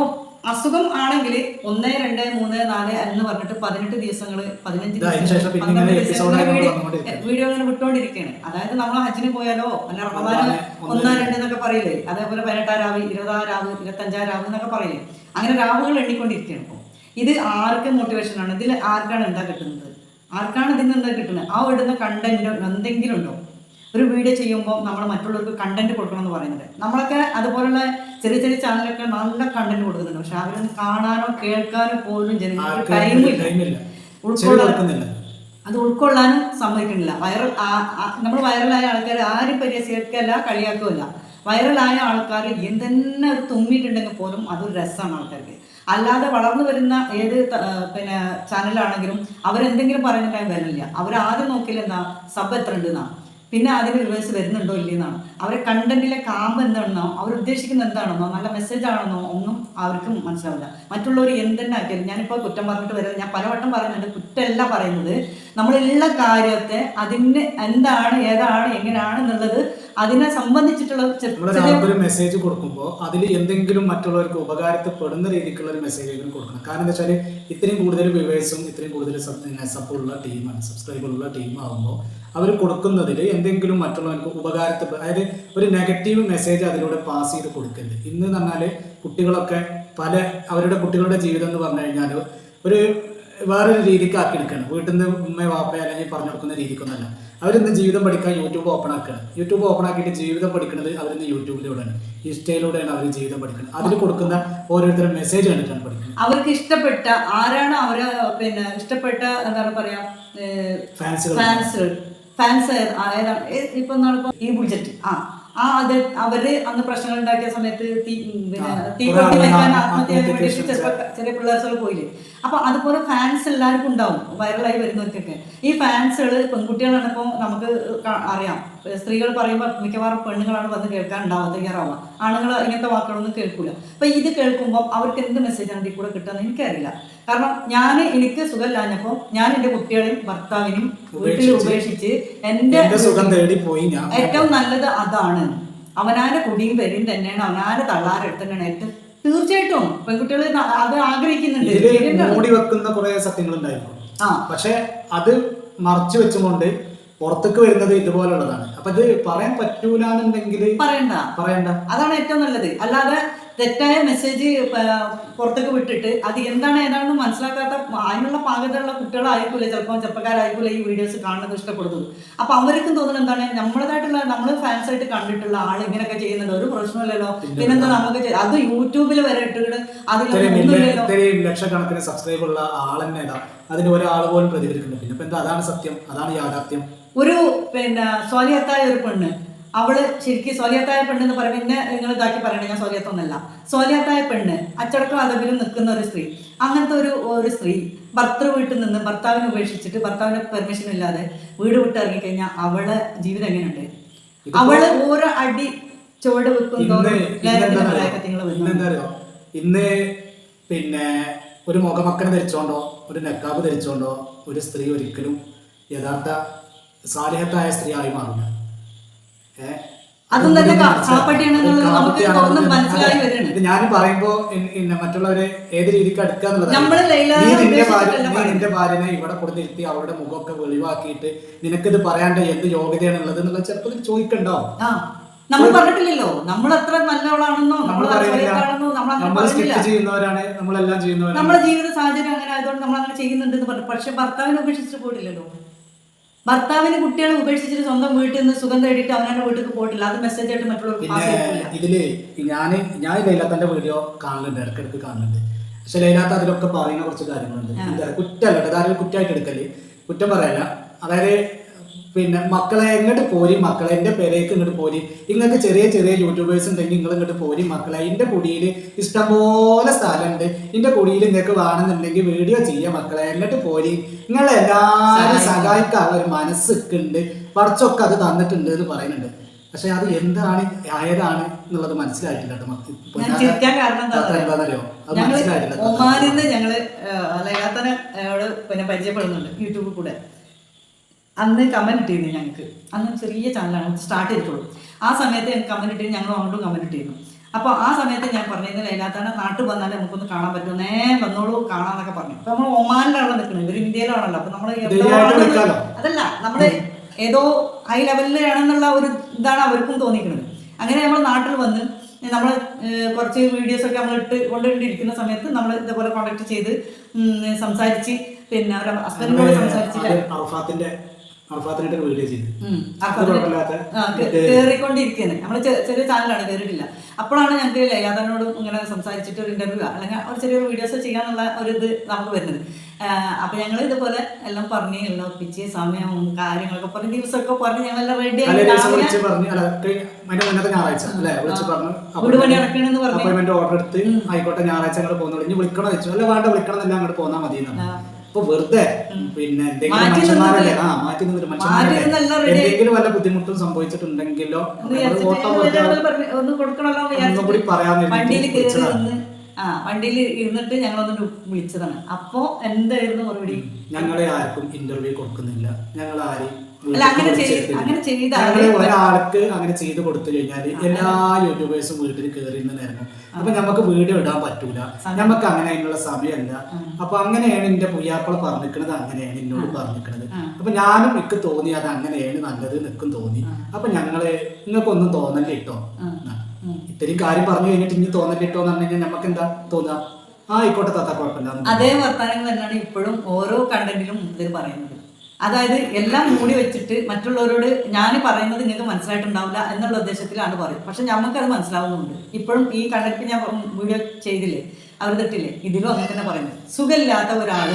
അസുഖം ആണെങ്കിൽ ഒന്ന് രണ്ട് മൂന്ന് നാല് എന്ന് പറഞ്ഞിട്ട് പതിനെട്ട് ദിവസങ്ങൾ പതിനഞ്ച്. വീഡിയോ അങ്ങനെ വിട്ടുകൊണ്ടിരിക്കുകയാണ്. അതായത് നമ്മൾ ഹജ്ജിന് പോയാലോ അല്ല റമദാന് ഒന്നാം രണ്ട് എന്നൊക്കെ പറയില്ലേ? അതേപോലെ പതിനെട്ടാം രാവ് ഇരുപതാം രാവ് ഇരുപത്തഞ്ചാം രാവ് എന്നൊക്കെ പറയില്ലേ? അങ്ങനെ രാവുകൾ എണ്ണിക്കൊണ്ടിരിക്കുകയാണ് ഇപ്പോൾ ഇത് ആർക്ക് മോട്ടിവേഷൻ ആണ്. ഇതിൽ ആർക്കാണ് എന്താ കിട്ടുന്നത്? ആർക്കാണ് ഇതിൽ നിന്ന് കിട്ടുന്നത് ആ ഇടുന്ന കണ്ടന്റ് എന്തെങ്കിലും ഉണ്ടോ ഒരു വീഡിയോ ചെയ്യുമ്പോൾ നമ്മൾ മറ്റുള്ളവർക്ക് കണ്ടന്റ് കൊടുക്കണം എന്ന് പറയുന്നത്. നമ്മളൊക്കെ അതുപോലുള്ള ചെറിയ ചെറിയ ചാനലൊക്കെ നല്ല കണ്ടന്റ് കൊടുക്കുന്നുണ്ട്. പക്ഷെ അവരൊന്നും കാണാനോ കേൾക്കാനോ പോലും ജനങ്ങൾക്ക് ടൈമില്ല ഉൾക്കൊള്ളാൻ അത് ഉൾക്കൊള്ളാനും സമ്മതിക്കുന്നില്ല. വൈറൽ നമ്മൾ വൈറലായ ആൾക്കാർ ആരും പരിഹസിക്കല്ല കളിയാക്കുകയല്ല വൈറലായ ആൾക്കാർ എന്തെന്നെ ഒരു തുമ്മിയിട്ടുണ്ടെങ്കിൽ പോലും അതൊരു രസമാണ് ആൾക്കാർക്ക്. അല്ലാതെ വളർന്നു വരുന്ന ഏത് പിന്നെ ചാനലാണെങ്കിലും അവരെന്തെങ്കിലും പറയുന്നുണ്ടായി വരില്ല. അവർ ആദ്യം നോക്കില്ല സബ് എത്ര ഉണ്ട് എന്നാ പിന്നെ അതിന് റിവേഴ്സ് വരുന്നുണ്ടോ ഇല്ലെന്നാണ് അവരെ കണ്ടന്റിലെ കാമ്പ് എന്താണെന്നോ അവർ ഉദ്ദേശിക്കുന്നത് എന്താണെന്നോ നല്ല മെസ്സേജ് ആണെന്നോ ഒന്നും അവർക്കും മനസ്സിലാവില്ല. മറ്റുള്ളവർ എന്തെന്നെ ആക്കിയാലും ഞാനിപ്പോൾ കുറ്റം പറഞ്ഞിട്ട് വരുന്നത് ഞാൻ പലവട്ടം പറയുന്നുണ്ട് കുറ്റമല്ല പറയുന്നത്. നമ്മളെല്ലാ കാര്യത്തെ അതിന് എന്താണ് ഏതാണ് എങ്ങനെയാണ് എന്നുള്ളത് അതിനെ സംബന്ധിച്ചിട്ടുള്ള ഒരാൾക്കൊരു മെസ്സേജ് കൊടുക്കുമ്പോൾ അതിൽ എന്തെങ്കിലും മറ്റുള്ളവർക്ക് ഉപകാരപ്പെടുന്ന രീതിക്കുള്ള ഒരു മെസ്സേജ് എങ്കിലും കൊടുക്കണം കാരണം എന്താ വെച്ചാൽ ഇത്രയും കൂടുതൽ വ്യൂവേഴ്സും ഇത്രയും കൂടുതൽ സപ്പോർട്ടുള്ള ടീമാണ് സബ്സ്ക്രൈബറുള്ള ടീമാകുമ്പോൾ അവർ കൊടുക്കുന്നതിൽ എന്തെങ്കിലും മറ്റുള്ളവർക്ക് ഉപകാരത്തെ അതായത് ഒരു നെഗറ്റീവ് മെസ്സേജ് അതിലൂടെ പാസ് ചെയ്ത് കൊടുക്കരുത്. ഇന്ന് എന്ന് പറഞ്ഞാൽ കുട്ടികളൊക്കെ പല അവരുടെ കുട്ടികളുടെ ജീവിതം എന്ന് പറഞ്ഞു കഴിഞ്ഞാൽ ഒരു വേറൊരു രീതിക്ക് ആക്കി എടുക്കുകയാണ് വീട്ടിൽ നിന്ന് ഉമ്മ വാപ്പ അല്ലെങ്കിൽ പറഞ്ഞു കൊടുക്കുന്ന രീതിക്കൊന്നല്ല. അവരിന്ന് ജീവിതം പഠിക്കാൻ യൂട്യൂബ് ഓപ്പൺ ആക്കുകയാണ് യൂട്യൂബ് ഓപ്പൺ ആക്കിയിട്ട് ജീവിതം പഠിക്കുന്നത് അവരിന്ന് യൂട്യൂബിലൂടെയാണ്. ഇൻസ്റ്റയിലൂടെയാണ് അവർ ജീവിതം പഠിക്കുന്നത്. അതിൽ കൊടുക്കുന്ന ഓരോരുത്തരും മെസ്സേജ് കണ്ടിട്ടാണ് പഠിക്കുന്നത്. അവർക്ക് ഇഷ്ടപ്പെട്ട ആരാണ് അവരെ പിന്നെ ഇഷ്ടപ്പെട്ട എന്താണ് പറയാ ഫാൻസുകൾ ഫാൻസ് ആയാലും ഇപ്പൊ എന്താണ് ഈ ബുജറ്റ് ആ ആ അത് അവർ അന്ന് പ്രശ്നങ്ങൾ ഉണ്ടാക്കിയ സമയത്ത് തീ പിന്നെ തീ വെക്കാൻ ആത്മഹത്യ ചെറിയ പിള്ളേർസുകൾ പോയില്ലേ? അപ്പൊ അതുപോലെ ഫാൻസ് എല്ലാവർക്കും ഉണ്ടാവും. വൈറലായി വരുന്നവർക്കൊക്കെ. ഈ ഫാൻസുകൾ പെൺകുട്ടികളാണ് ഇപ്പോൾ നമുക്ക് അറിയാം. സ്ത്രീകൾ പറയുമ്പോൾ മിക്കവാറും പെണ്ണുങ്ങളാണ് വന്ന് കേൾക്കാൻ ഉണ്ടാവുക തയ്യാറാവുക ആണുങ്ങൾ ഇങ്ങനത്തെ വാക്കുകളൊന്നും കേൾക്കൂല. അപ്പൊ ഇത് കേൾക്കുമ്പോൾ അവർക്ക് എന്ത് മെസ്സേജാണ് ഇതിൽ കൂടെ കിട്ടുന്നത് എനിക്കറിയില്ല. കാരണം ഞാൻ എനിക്ക് സുഖമില്ലാഞ്ഞപ്പോൾ ഞാൻ എന്റെ കുട്ടികളെയും ഭർത്താവിനും വീട്ടിൽ ഉപേക്ഷിച്ച് എന്റെ എന്റെ സുഖം തേടി പോയി ഞാൻ. ഏറ്റവും നല്ലത് അതാണ്. അവനാരെ കുടിയും പേരും തന്നെയാണ്. അവനാരെ തള്ളാരെടുത്തന്നെയാണ് ഏറ്റവും തീർച്ചയായിട്ടും. പെൺകുട്ടികൾ അത് ആഗ്രഹിക്കുന്നുണ്ട്. മൂടി വെക്കുന്ന കുറെ സത്യങ്ങൾ ഉണ്ടായിരുന്നു ആ. പക്ഷെ അത് മറച്ചു വെച്ചുകൊണ്ട് പുറത്തേക്ക് വരുന്നത് ഇതുപോലുള്ളതാണ്. അപ്പൊ ഇത് പറയാൻ പറ്റൂലെന്നുണ്ടെങ്കിൽ പറയണ്ട. പറയണ്ട. അതാണ് ഏറ്റവും നല്ലത്. അല്ലാതെ തെറ്റായ മെസ്സേജ് പുറത്തേക്ക് വിട്ടിട്ട് അത് എന്താണ് ഏതാണെന്ന് മനസ്സിലാക്കാത്ത അതിനുള്ള പാകതയുള്ള കുട്ടികളായിരിക്കില്ല ചിലപ്പോൾ ചെറുപ്പക്കാരായിരിക്കില്ല ഈ വീഡിയോസ് കാണുന്നത് ഇഷ്ടപ്പെടുന്നത്. അപ്പൊ അവർക്കും തോന്നുന്നത് എന്താണ്? നമ്മളതായിട്ടുള്ള നമ്മൾ ഫാൻസ് ആയിട്ട് കണ്ടിട്ടുള്ള ആൾ ഇങ്ങനെയൊക്കെ ചെയ്യുന്നത്. ഒരു പ്രശ്നമില്ലല്ലോ പിന്നെന്താ നമുക്ക് അത് യൂട്യൂബിൽ വരെ ഇട്ടിട്ട് മില്യൺ ലക്ഷക്കണക്കിന് സബ്സ്ക്രൈബ് ഉള്ള ആളെന്നെ അതിന് ഒരാൾ പോലും പ്രതികരിക്കുന്നു പിന്നെ എന്താ? അതാണ് സത്യം. അതാണ് യാഥാർത്ഥ്യം. ഒരു പിന്നെ സ്വാലിയത്തായ ഒരു പെണ്ണ്. അവൾ ശരിക്കും സ്വാലിയത്തായ പെണ്ണ് എന്ന് പറയുമ്പോൾ എന്നെ നിങ്ങൾ ഇതാക്കി പറയണേ ഞാൻ സ്വാലിയത്തൊന്നല്ല സ്വാലിയത്തായ പെണ്ണ് അച്ചടക്കം അതവിലും നിൽക്കുന്ന ഒരു സ്ത്രീ. അങ്ങനത്തെ ഒരു ഒരു സ്ത്രീ ഭർത്തൃ വീട്ടിൽ നിന്ന് ഭർത്താവിനെ ഉപേക്ഷിച്ചിട്ട് ഭർത്താവിന്റെ പെർമിഷൻ ഇല്ലാതെ വീട് വിട്ട് ഇറങ്ങിക്കഴിഞ്ഞാൽ അവളെ ജീവിതം എങ്ങനെയുണ്ട്? അവൾ ഓരോ അടി ചുവട് വെക്കും ഇന്ന് പിന്നെ ഒരു മുഖമക്കനെ ധരിച്ചോണ്ടോ ഒരു നെക്കാബ് ധരിച്ചോണ്ടോ ഒരു സ്ത്രീ ഒരിക്കലും യഥാർത്ഥ സാലിഹത്തായ സ്ത്രീ ആയി മാറില്ല? അതും തന്നെ ഞാൻ പറയുമ്പോ മറ്റുള്ളവരെ ഏത് രീതിക്ക് അടുക്കുക നിന്റെ. നിന്റെ ഭാര്യനെ ഇവിടെ കൊടുത്തിരുത്തി അവരുടെ മുഖമൊക്കെ വെളിവാക്കിയിട്ട് നിനക്കിത് പറയാണ്ട് എന്ത് യോഗ്യതയാണുള്ളത് എന്നുള്ളത് ചെറുപ്പത്തിൽ ചോദിക്കണ്ടോ? ആ. നമ്മൾ പറഞ്ഞിട്ടില്ലല്ലോ. നമ്മൾ അത്ര നല്ലവളാണെന്നോ നമ്മൾ നമ്മൾ ചെയ്യുന്നവരാണ് നമ്മളെല്ലാം ചെയ്യുന്നവരാണ്. നമ്മുടെ ജീവിത സാഹചര്യം അങ്ങനെ ആയതുകൊണ്ട് നമ്മൾ അങ്ങനെ ചെയ്യുന്നുണ്ടെന്ന് പറഞ്ഞു. പക്ഷെ ഭർത്താവിനെ ഉപേക്ഷിച്ച് പോയിട്ടില്ലല്ലോ. ഭർത്താവിന് കുട്ടികളെ ഉപേക്ഷിച്ചിട്ട് സ്വന്തം വീട്ടിൽ നിന്ന് സുഖം തേടിയിട്ട് അവനവന്റെ വീട്ടിൽ പോയിട്ടില്ല. അത് മെസ്സേജ് ആയിട്ട് മറ്റുള്ളവർക്ക് പാസ് പിന്നെ ചെയ്തിട്ടില്ല. ഇതിൽ ഞാൻ ഞാൻ ലൈലാത്തന്റെ വീഡിയോ കാണുന്നുണ്ട് ഇടയ്ക്കിടയ്ക്ക് കാണുന്നുണ്ട് പക്ഷെ ലൈലാത്ത അതിലൊക്കെ പറയുന്ന കുറച്ച് കാര്യങ്ങളുണ്ട്. കുറ്റല്ല കുറ്റമല്ല അതായത് കുറ്റമായിട്ട് എടുക്കൽ? കുറ്റം പറയല്ല. അതായത് പിന്നെ മക്കളെ എങ്ങോട്ട് പോരി മക്കളെ എന്റെ പേരേക്ക് ഇങ്ങോട്ട് പോരി. നിങ്ങൾക്ക് ചെറിയ ചെറിയ യൂട്യൂബേഴ്സ് ഉണ്ടെങ്കിൽ നിങ്ങൾ ഇങ്ങോട്ട് പോരി മക്കളെ. എന്റെ കുടിയിൽ ഇഷ്ടംപോലെ സ്ഥലമുണ്ട്. എന്റെ കുടിയിൽ നിങ്ങൾക്ക് വേണമെന്നുണ്ടെങ്കിൽ വീഡിയോ ചെയ്യാം മക്കളെ. എന്നിട്ട് പോരി. നിങ്ങൾ എല്ലാവരും സഹായിക്കാനുള്ള ഒരു മനസ്സൊക്കെ പറച്ചൊക്കെ അത് തന്നിട്ടുണ്ട് എന്ന് പറയുന്നുണ്ട്. പക്ഷെ അത് എന്താണ് ആയതാണ് എന്നുള്ളത് മനസ്സിലായിട്ടില്ല കേട്ടോ മക്കൾ എന്താണെന്നറിയോ? അത് മനസ്സിലായിട്ടില്ല. ഞങ്ങൾ ലയാത്തനെ പിന്നെ പരിചയപ്പെടുന്നുണ്ട് യൂട്യൂബിൽ കൂടെ. അന്ന് കമന്റ് ഇട്ടിരുന്നു ഞങ്ങൾക്ക്. അന്ന് ചെറിയ ചാനലാണ് സ്റ്റാർട്ട് ചെയ്തിട്ടുള്ളൂ. ആ സമയത്ത് ഞങ്ങൾക്ക് കമന്റ് ഇട്ടിരുന്നു ഞങ്ങൾ അങ്ങോട്ടും കമന്റ് ഇട്ടിരുന്നു. അപ്പോൾ ആ സമയത്ത് ഞാൻ പറഞ്ഞിരുന്നു അതിനകത്താണ് നാട്ടിൽ വന്നാൽ നമുക്കൊന്ന് കാണാൻ പറ്റും നേ വന്നോളൂ കാണാന്നൊക്കെ പറഞ്ഞു. അപ്പോൾ നമ്മൾ ഒമാനിലാണല്ലോ നിൽക്കുന്നത് ഇവർ ഇന്ത്യയിലാണല്ലോ. അപ്പോൾ നമ്മൾ. അതല്ല നമ്മൾ ഏതോ ഹൈ ലെവലിലാണെന്നുള്ള ഒരു ഇതാണ് അവർക്കും തോന്നിക്കുന്നത് അങ്ങനെ നമ്മൾ നാട്ടിൽ വന്ന് നമ്മൾ കുറച്ച് വീഡിയോസ് ഒക്കെ നമ്മൾ ഇട്ട് കൊണ്ടുകൊണ്ടിരിക്കുന്ന സമയത്ത് നമ്മൾ ഇതേപോലെ കോണ്ടാക്ട് ചെയ്ത് സംസാരിച്ച് പിന്നെ അവരുടെ ഹസ്ബൻഡിനോട് സംസാരിച്ചില്ല. അറഫാത്തിനായിട്ട് ഒരു വീഡിയോ ചെയ്തു. നമ്മൾ ചെറിയ ചാനലാണ് കയറിയിട്ടില്ല അപ്പോഴാണ് ഞങ്ങൾക്ക് ലയാദനോടും ഇങ്ങനെ സംസാരിച്ചിട്ട് ഒരു ഇന്റർവ്യൂ അല്ലെങ്കിൽ ഒരു ചെറിയൊരു വീഡിയോസ് ചെയ്യാനുള്ള ഒരു ഇത് നമുക്ക് വരുന്നത്. അപ്പൊ ഞങ്ങൾ ഇതുപോലെ എല്ലാം പറഞ്ഞു എല്ലാം ഒപ്പിച്ച് സമയം കാര്യങ്ങളൊക്കെ പറഞ്ഞ് ദിവസമൊക്കെ പറഞ്ഞ് ഞങ്ങളെല്ലാം റെഡി വീട് പണി നടക്കണെന്ന് പറഞ്ഞു. ഓർഡർ എടുത്ത് ആയിക്കോട്ടെ ഞായറാഴ്ച പോകുന്നുള്ളൂ. ഇനി വിളിക്കണോ വെച്ചു. അല്ല വേണ്ട വിളിക്കണം എന്നല്ല അങ്ങോട്ട് പോന്നാ മതി അപ്പൊ വെറുതെ പിന്നെ എന്തെങ്കിലും മനുഷ്യന്മാരല്ലേ ആ മാറ്റി നിന്നൊരു മനുഷ്യന്മാരല്ലേ. എന്തെങ്കിലും വല്ല ബുദ്ധിമുട്ടും സംഭവിച്ചിട്ടുണ്ടെങ്കിലോ ഒന്ന് ഓട്ടം ഞങ്ങൾ ഞങ്ങൾ ഒന്ന് ഒന്നും കൂടി പറയാൻ. നിന്ന് ആ വണ്ടിയിൽ ഇരുന്നിട്ട് ഞങ്ങളൊന്ന് വിളിച്ചതാണ്. അപ്പോ എന്തായിരുന്നു മറുപടി? ഞങ്ങളെ ആർക്കും ഇന്റർവ്യൂ കൊടുക്കുന്നില്ല. ഞങ്ങൾ ആരെയും അല്ല, അങ്ങനെ അങ്ങനെ ചെയ്താൽ ഒരാൾക്ക് അങ്ങനെ ചെയ്ത് കൊടുത്തു കഴിഞ്ഞാൽ എല്ലാ യൂട്യൂബേഴ്സും വീട്ടിൽ കയറി ഇറങ്ങും. അപ്പൊ നമുക്ക് വീഡിയോ ഇടാൻ പറ്റൂല. നമുക്ക് അങ്ങനെ അതിനുള്ള സമയമല്ല. അപ്പൊ അങ്ങനെയാണ് എന്റെ പുയ്യാപ്പള പറഞ്ഞിരിക്കുന്നത് അങ്ങനെയാണ് എന്നോട് പറഞ്ഞിരിക്കുന്നത് അപ്പൊ ഞാനും എനിക്ക് തോന്നി അത് അങ്ങനെയാണ് നല്ലത് നിൽക്കും തോന്നി. അപ്പൊ ഞങ്ങൾ നിങ്ങൾക്കൊന്നും തോന്നല്ലേ കേട്ടോ. ഇത്രയും കാര്യം പറഞ്ഞു കഴിഞ്ഞിട്ട് ഇനി തോന്നൽ കേട്ടോ എന്ന് പറഞ്ഞു കഴിഞ്ഞാൽ നമുക്ക് എന്താ തോന്നുക ആ ആയിക്കോട്ടെ താത്ത കുഴപ്പമില്ല. അതേ വർത്തമാനങ്ങൾ തന്നെയാണ് ഇപ്പോഴും ഓരോ കണ്ടന്റിലും ഇതിൽ പറയുന്നത്. അതായത് എല്ലാം മൂടി വെച്ചിട്ട് മറ്റുള്ളവരോട് ഞാൻ പറയുന്നത് നിങ്ങൾക്ക് മനസ്സിലായിട്ടുണ്ടാവില്ല എന്നുള്ള ഉദ്ദേശത്തിലാണ് പറയുന്നത്. പക്ഷെ നമുക്കത് മനസ്സിലാവുന്നുണ്ട്. ഇപ്പോഴും ഈ കണ്ടക്ട് ഞാൻ വീഡിയോ ചെയ്തില്ലേ? അവർ തെറ്റില്ലേ ഇതിലും അങ്ങനെ തന്നെ പറയുന്നത്. സുഖമില്ലാത്ത ഒരാൾ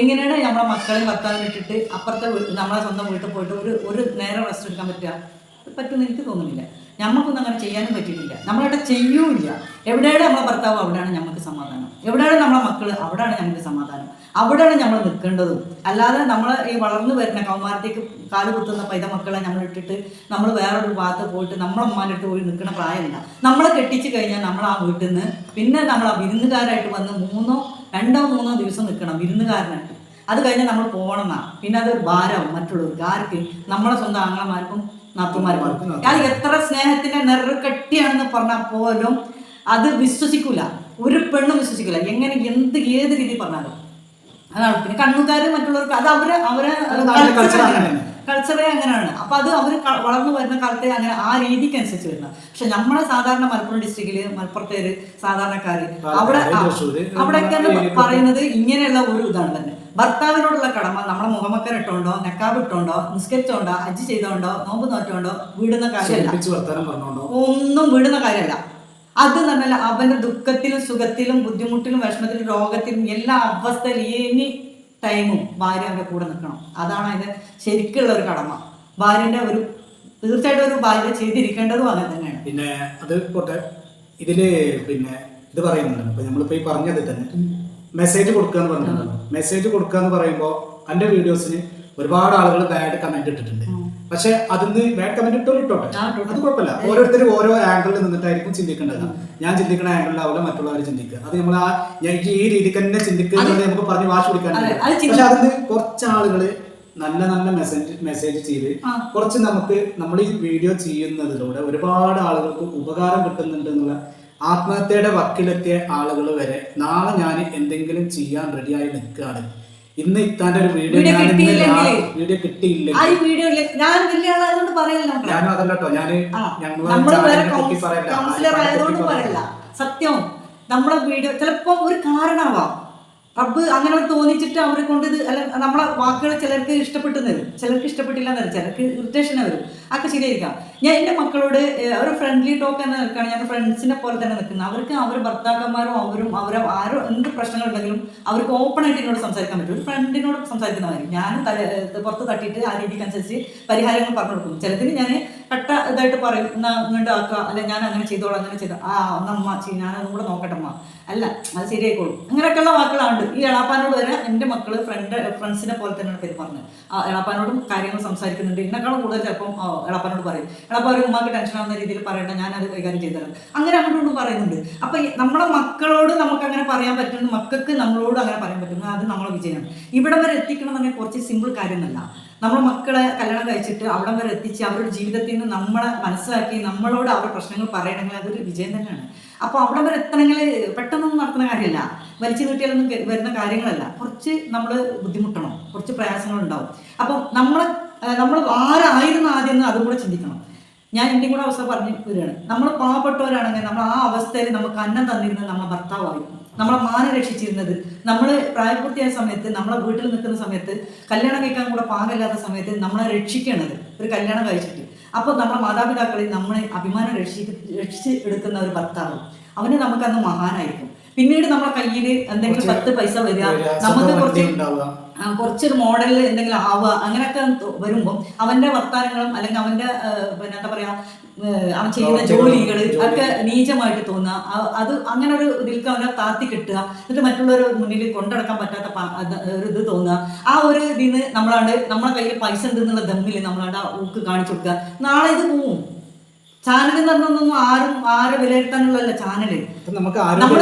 എങ്ങനെയാണ് നമ്മളെ മക്കളെയും ഭർത്താവിനെ ഇട്ടിട്ട് അപ്പുറത്തെ നമ്മളെ സ്വന്തം വീട്ടിൽ പോയിട്ട് ഒരു ഒരു നേരം റെസ്റ്റ് എടുക്കാൻ പറ്റുക? പറ്റുമെന്ന് എനിക്ക് തോന്നുന്നില്ല. നമുക്കൊന്നും അങ്ങനെ ചെയ്യാനും പറ്റിയിട്ടില്ല. നമ്മളവിടെ ചെയ്യൂല്ല. എവിടെയാണ് നമ്മളെ ഭർത്താവ് അവിടെയാണ് നമുക്ക് സമാധാനം. എവിടെയാണ് നമ്മളെ മക്കൾ അവിടെയാണ് നമുക്ക് സമാധാനം. അവിടെയാണ് നമ്മൾ നിൽക്കേണ്ടതും. അല്ലാതെ നമ്മൾ ഈ വളർന്നു വരുന്ന കൗമാരത്തേക്ക് കാൽ കുത്തുന്ന പൈത മക്കളെ നമ്മൾ ഇട്ടിട്ട് നമ്മൾ വേറൊരു ഭാഗത്ത് പോയിട്ട് നമ്മളെ അടുത്ത് പോയി നിൽക്കുന്ന പ്രായമില്ല നമ്മളെ കെട്ടിച്ച് കഴിഞ്ഞാൽ നമ്മൾ ആ വീട്ടിൽ നിന്ന് പിന്നെ നമ്മൾ ആ വിരുന്നുകാരായിട്ട് വന്ന് മൂന്നോ രണ്ടോ മൂന്നോ ദിവസം നിൽക്കണം വിരുന്നുകാരനായിട്ട് അത് കഴിഞ്ഞാൽ നമ്മൾ പോകണം എന്നാണ് പിന്നെ അത് ഭാരവും മറ്റുള്ളവർക്ക്. ആർക്ക്? നമ്മളെ സ്വന്തം ആങ്ങളമാർക്കും നാത്തുമാർക്കും അത്. എത്ര സ്നേഹത്തിന്റെ നെറുകെട്ടിയാണെന്ന് പറഞ്ഞാൽ പോലും അത് വിശ്വസിക്കൂല. ഒരു പെണ്ണും വിശ്വസിക്കില്ല എങ്ങനെ എന്ത് ഏത് രീതി പറഞ്ഞാലും. അതാണ്. പിന്നെ കണ്ണുകാർ മറ്റുള്ളവർക്ക് അത് അവർ അവരെ കൾച്ചറേ അങ്ങനെയാണ്. അപ്പൊ അത് അവർ വളർന്നു വരുന്ന കാലത്തെ അങ്ങനെ ആ രീതിക്ക് അനുസരിച്ച് വരുന്നത് പക്ഷെ നമ്മളെ സാധാരണ മലപ്പുറം ഡിസ്ട്രിക്റ്റിൽ മലപ്പുറത്തേര് സാധാരണക്കാര് അവിടെ അവിടെയൊക്കെ പറയുന്നത് ഇങ്ങനെയുള്ള ഒരു ഇതാണ് തന്നെ. ഭർത്താവിനോടുള്ള കടമ നമ്മളെ മുഖമക്കർ ഇട്ടോണ്ടോ നക്കാബ് ഇട്ടോണ്ടോ നിസ്കരിച്ചോണ്ടോ അജ്ജ് ചെയ്തോണ്ടോ നോമ്പ് നോറ്റോണ്ടോ വീടുന്ന കാര്യമല്ല. ഒന്നും വീടുന്ന കാര്യമല്ല. അത് പറഞ്ഞാൽ അവന്റെ ദുഃഖത്തിലും സുഖത്തിലും ബുദ്ധിമുട്ടിലും വിഷമത്തിലും രോഗത്തിലും എല്ലാ അവസ്ഥയിലും എനി ടൈമും ഭാര്യ അവന്റെ കൂടെ നിൽക്കണം. അതാണ് അതിന്റെ ശരിക്കുള്ള ഒരു കടമ. ഭാര്യന്റെ ഒരു തീർച്ചയായിട്ടും ഒരു ഭാര്യ ചെയ്തിരിക്കേണ്ടതും അങ്ങനെ തന്നെയാണ്. പിന്നെ അത് പോട്ടെ. ഇതിൽ പിന്നെ ഇത് പറയുന്നുണ്ട്. ഇപ്പൊ നമ്മളിപ്പോ ഈ പറഞ്ഞത് തന്നെ മെസ്സേജ് കൊടുക്കുക എന്ന് പറഞ്ഞിട്ടുണ്ടല്ലോ മെസ്സേജ് കൊടുക്കുക എന്ന് പറയുമ്പോൾ എന്റെ വീഡിയോസിന് ഒരുപാട് ആളുകൾ ബാഡ് കമന്റ് ഇട്ടിട്ടുണ്ട്. പക്ഷെ അതിന്ന് ബാഡ് കമന്റ് ഇട്ടോ ഇട്ടോട്ടെ. അത് കുഴപ്പമില്ല. ഓരോരുത്തരും ഓരോ ആംഗിളിൽ നിന്നിട്ടായിരിക്കും ചിന്തിക്കേണ്ടത്. ഞാൻ ചിന്തിക്കുന്ന ആംഗിളിലാവില്ല മറ്റുള്ളവർ ചിന്തിക്കുക. അത് നമ്മൾ ആ ഞങ്ങൾക്ക് ഈ രീതിക്ക് തന്നെ ചിന്തിക്കുന്നത് നമുക്ക് പറഞ്ഞ് വാശി പിടിക്കാൻ ചിന്തി- പക്ഷെ അതിന് കുറച്ച് ആളുകൾ നല്ല നല്ല മെസ്സേജ് മെസ്സേജ് ചെയ്ത് കുറച്ച് നമുക്ക് നമ്മൾ ഈ വീഡിയോ ചെയ്യുന്നതിലൂടെ ഒരുപാട് ആളുകൾക്ക് ഉപകാരം കിട്ടുന്നുണ്ട് എന്നുള്ള ആത്മഹത്യയുടെ വക്കിലെത്തിയ ആളുകൾ വരെ നാളെ ഞാൻ എന്തെങ്കിലും ചെയ്യാൻ റെഡിയായി നിൽക്കുകയാണ് ഇന്ന് ഇത്താന്റെ ഒരു വീഡിയോ വീഡിയോ ഞാൻ ഇന്ന്? വീഡിയോ കിട്ടിയില്ല ആ ഈ വീഡിയോ ഞാൻ വലിയ ആളായതുകൊണ്ട് പറയല്ല ഞാനും അതല്ല കേട്ടോ. ഞാൻ ആ, നമ്മൾ വേറെ ചാനലിനെ പറ്റി കൗൺസിലർ ആരെയും ആയതുകൊണ്ട് പറയല്ല. സത്യം. നമ്മളെ വീഡിയോ ചിലപ്പോ ഒരു കാരണമാവാം. റബ്ബ് അങ്ങനെ തോന്നിച്ചിട്ട് അവരെ കൊണ്ട് ഇത് അല്ല നമ്മളെ വാക്കുകൾ ചിലർക്ക് ഇഷ്ടപ്പെട്ടു തരും ചിലർക്ക് ഇഷ്ടപ്പെട്ടില്ല എന്ന് വരും. ചിലർക്ക് ഇറിറ്റേഷൻ വരും. അതൊക്കെ ശരിയായിരിക്കാം. ഞാൻ എന്റെ മക്കളോട് ഒരു ഫ്രണ്ട്ലി ടോക്ക് എന്ന് നിൽക്കുകയാണ് ഞാൻ ഫ്രണ്ട്സിനെ പോലെ തന്നെ നിൽക്കുന്നത്. അവർക്ക് അവർ ഭർത്താക്കന്മാരും അവരും അവരെ ആരോ എന്ത് പ്രശ്നങ്ങൾ ഉണ്ടെങ്കിലും അവർക്ക് ഓപ്പൺ ആയിട്ട് എന്നോട് സംസാരിക്കാൻ പറ്റും. ഒരു ഫ്രണ്ടിനോട് സംസാരിക്കുന്ന കാര്യം. ഞാൻ തല പുറത്ത് തട്ടിയിട്ട് ആ രീതിക്ക് അനുസരിച്ച് പരിഹാരങ്ങൾ പറഞ്ഞു കൊടുക്കും ചിലതിന് ഞാൻ കട്ട ഇതായിട്ട് പറയും എന്നാ ആക്കുക അല്ലെ ഞാൻ അങ്ങനെ ചെയ്തോളാം അങ്ങനെ ചെയ്ത ആ ഒന്നമ്മ ചെയ് ഞാനൊന്നും കൂടെ നോക്കട്ടെ അമ്മ അല്ല അത് ശരിയായിക്കോളും. അങ്ങനെയൊക്കെയുള്ള വാക്കുകളാണ് ഈ എളാപ്പാനോട് വരെ എന്റെ മക്കൾ ഫ്രണ്ട് ഫ്രണ്ട്സിനെ പോലെ തന്നെയാണ് പേര് പറഞ്ഞത് എളാപ്പാനോടും കാര്യങ്ങൾ സംസാരിക്കുന്നുണ്ട്. എന്നെക്കാളും കൂടുതൽ ചിലപ്പം എളാപ്പാനോട് പറയും. എളാപ്പ ഒരു ഉമ്മാക്ക് ടെൻഷൻ ആവുന്ന രീതിയിൽ പറയണ്ട ഞാനത് കൈകാര്യം ചെയ്തുതരാം. അങ്ങനെ അങ്ങോട്ടും പറയുന്നുണ്ട്. അപ്പൊ നമ്മളെ മക്കളോട് നമുക്ക് അങ്ങനെ പറയാൻ പറ്റുന്നു മക്കൾക്ക് നമ്മളോട് അങ്ങനെ പറയാൻ പറ്റുന്നു അത് നമ്മളെ വിജയമാണ്. ഇവിടം വരെ എത്തിക്കണം എന്ന് കുറച്ച് സിമ്പിൾ കാര്യമല്ല നമ്മളെ മക്കളെ കല്യാണം കഴിച്ചിട്ട് അവിടം വരെ എത്തിച്ച് അവരുടെ ജീവിതത്തിൽ നിന്ന് നമ്മളെ മനസ്സിലാക്കി നമ്മളോട് അവരുടെ പ്രശ്നങ്ങൾ പറയണമെങ്കിൽ അതൊരു വിജയം തന്നെയാണ്. അപ്പോൾ അവിടെ വരെ എത്തണമെങ്കിൽ പെട്ടെന്നൊന്നും നടത്തുന്ന കാര്യമല്ല. വലിച്ചു നീട്ടിയാലൊന്നും വരുന്ന കാര്യങ്ങളല്ല. കുറച്ച് നമ്മൾ ബുദ്ധിമുട്ടണം. കുറച്ച് പ്രയാസങ്ങളുണ്ടാവും. അപ്പം നമ്മൾ നമ്മൾ ആരായിരുന്നു ആദ്യം എന്ന് അതും കൂടെ ചിന്തിക്കണം. ഞാൻ എന്റെ കൂടെ അവസ്ഥ പറഞ്ഞു വരികയാണ്. നമ്മൾ പാവപ്പെട്ടവരാണെങ്കിൽ നമ്മൾ ആ അവസ്ഥയിൽ നമുക്ക് അന്നം തന്നിരുന്നത് നമ്മളെ ഭർത്താവായിരുന്നു നമ്മളെ മാന രക്ഷിച്ചിരുന്നത് നമ്മൾ പ്രായപൂർത്തിയായ സമയത്ത് നമ്മളെ വീട്ടിൽ നിൽക്കുന്ന സമയത്ത് കല്യാണം കഴിക്കാൻ കൂടെ പാകമില്ലാത്ത സമയത്ത് നമ്മളെ രക്ഷിക്കണത് ഒരു കല്യാണം കഴിച്ചിട്ട്. അപ്പോൾ നമ്മളെ മാതാപിതാക്കളെ നമ്മളെ അഭിമാനം രക്ഷി രക്ഷിച്ച് എടുക്കുന്ന ഒരു ഭർത്താവ്. അവന് നമുക്കന്ന് മഹാനായിരിക്കും. പിന്നീട് നമ്മുടെ കയ്യിൽ എന്തെങ്കിലും പത്ത് പൈസ വരിക നമുക്ക് കുറച്ച് കുറച്ചൊരു മോഡലിൽ എന്തെങ്കിലും ആവുക അങ്ങനെയൊക്കെ വരുമ്പോൾ അവന്റെ വർത്താനങ്ങളും അല്ലെങ്കിൽ അവന്റെ പിന്നെ എന്താ പറയാ അവൻ ചെയ്യുന്ന ജോലികൾ ജോലി. ഒക്കെ നീചമായിട്ട് തോന്നുക. അത് അങ്ങനെ ഒരു ഇതിൽക്ക് അവനെ താത്തി കിട്ടുക. എന്നിട്ട് മറ്റുള്ളവർ മുന്നിൽ കൊണ്ടടക്കാൻ പറ്റാത്ത ഒരു ഇത് തോന്നുക. ആ ഒരു ഇതിന് നമ്മളാണ്ട് നമ്മളെ കയ്യിൽ പൈസ ഉണ്ടെന്നുള്ള ദമ്മിൽ നമ്മളാണ്ട് ആ ഊക്ക് കാണിച്ചു കൊടുക്കുക. നാളെ ഇത് പോവും. ചാനൽ എന്ന് പറഞ്ഞൊന്നും ആരും ആരെ വിലയിരുത്താനുള്ളതല്ല ചാനൽ. നമ്മൾ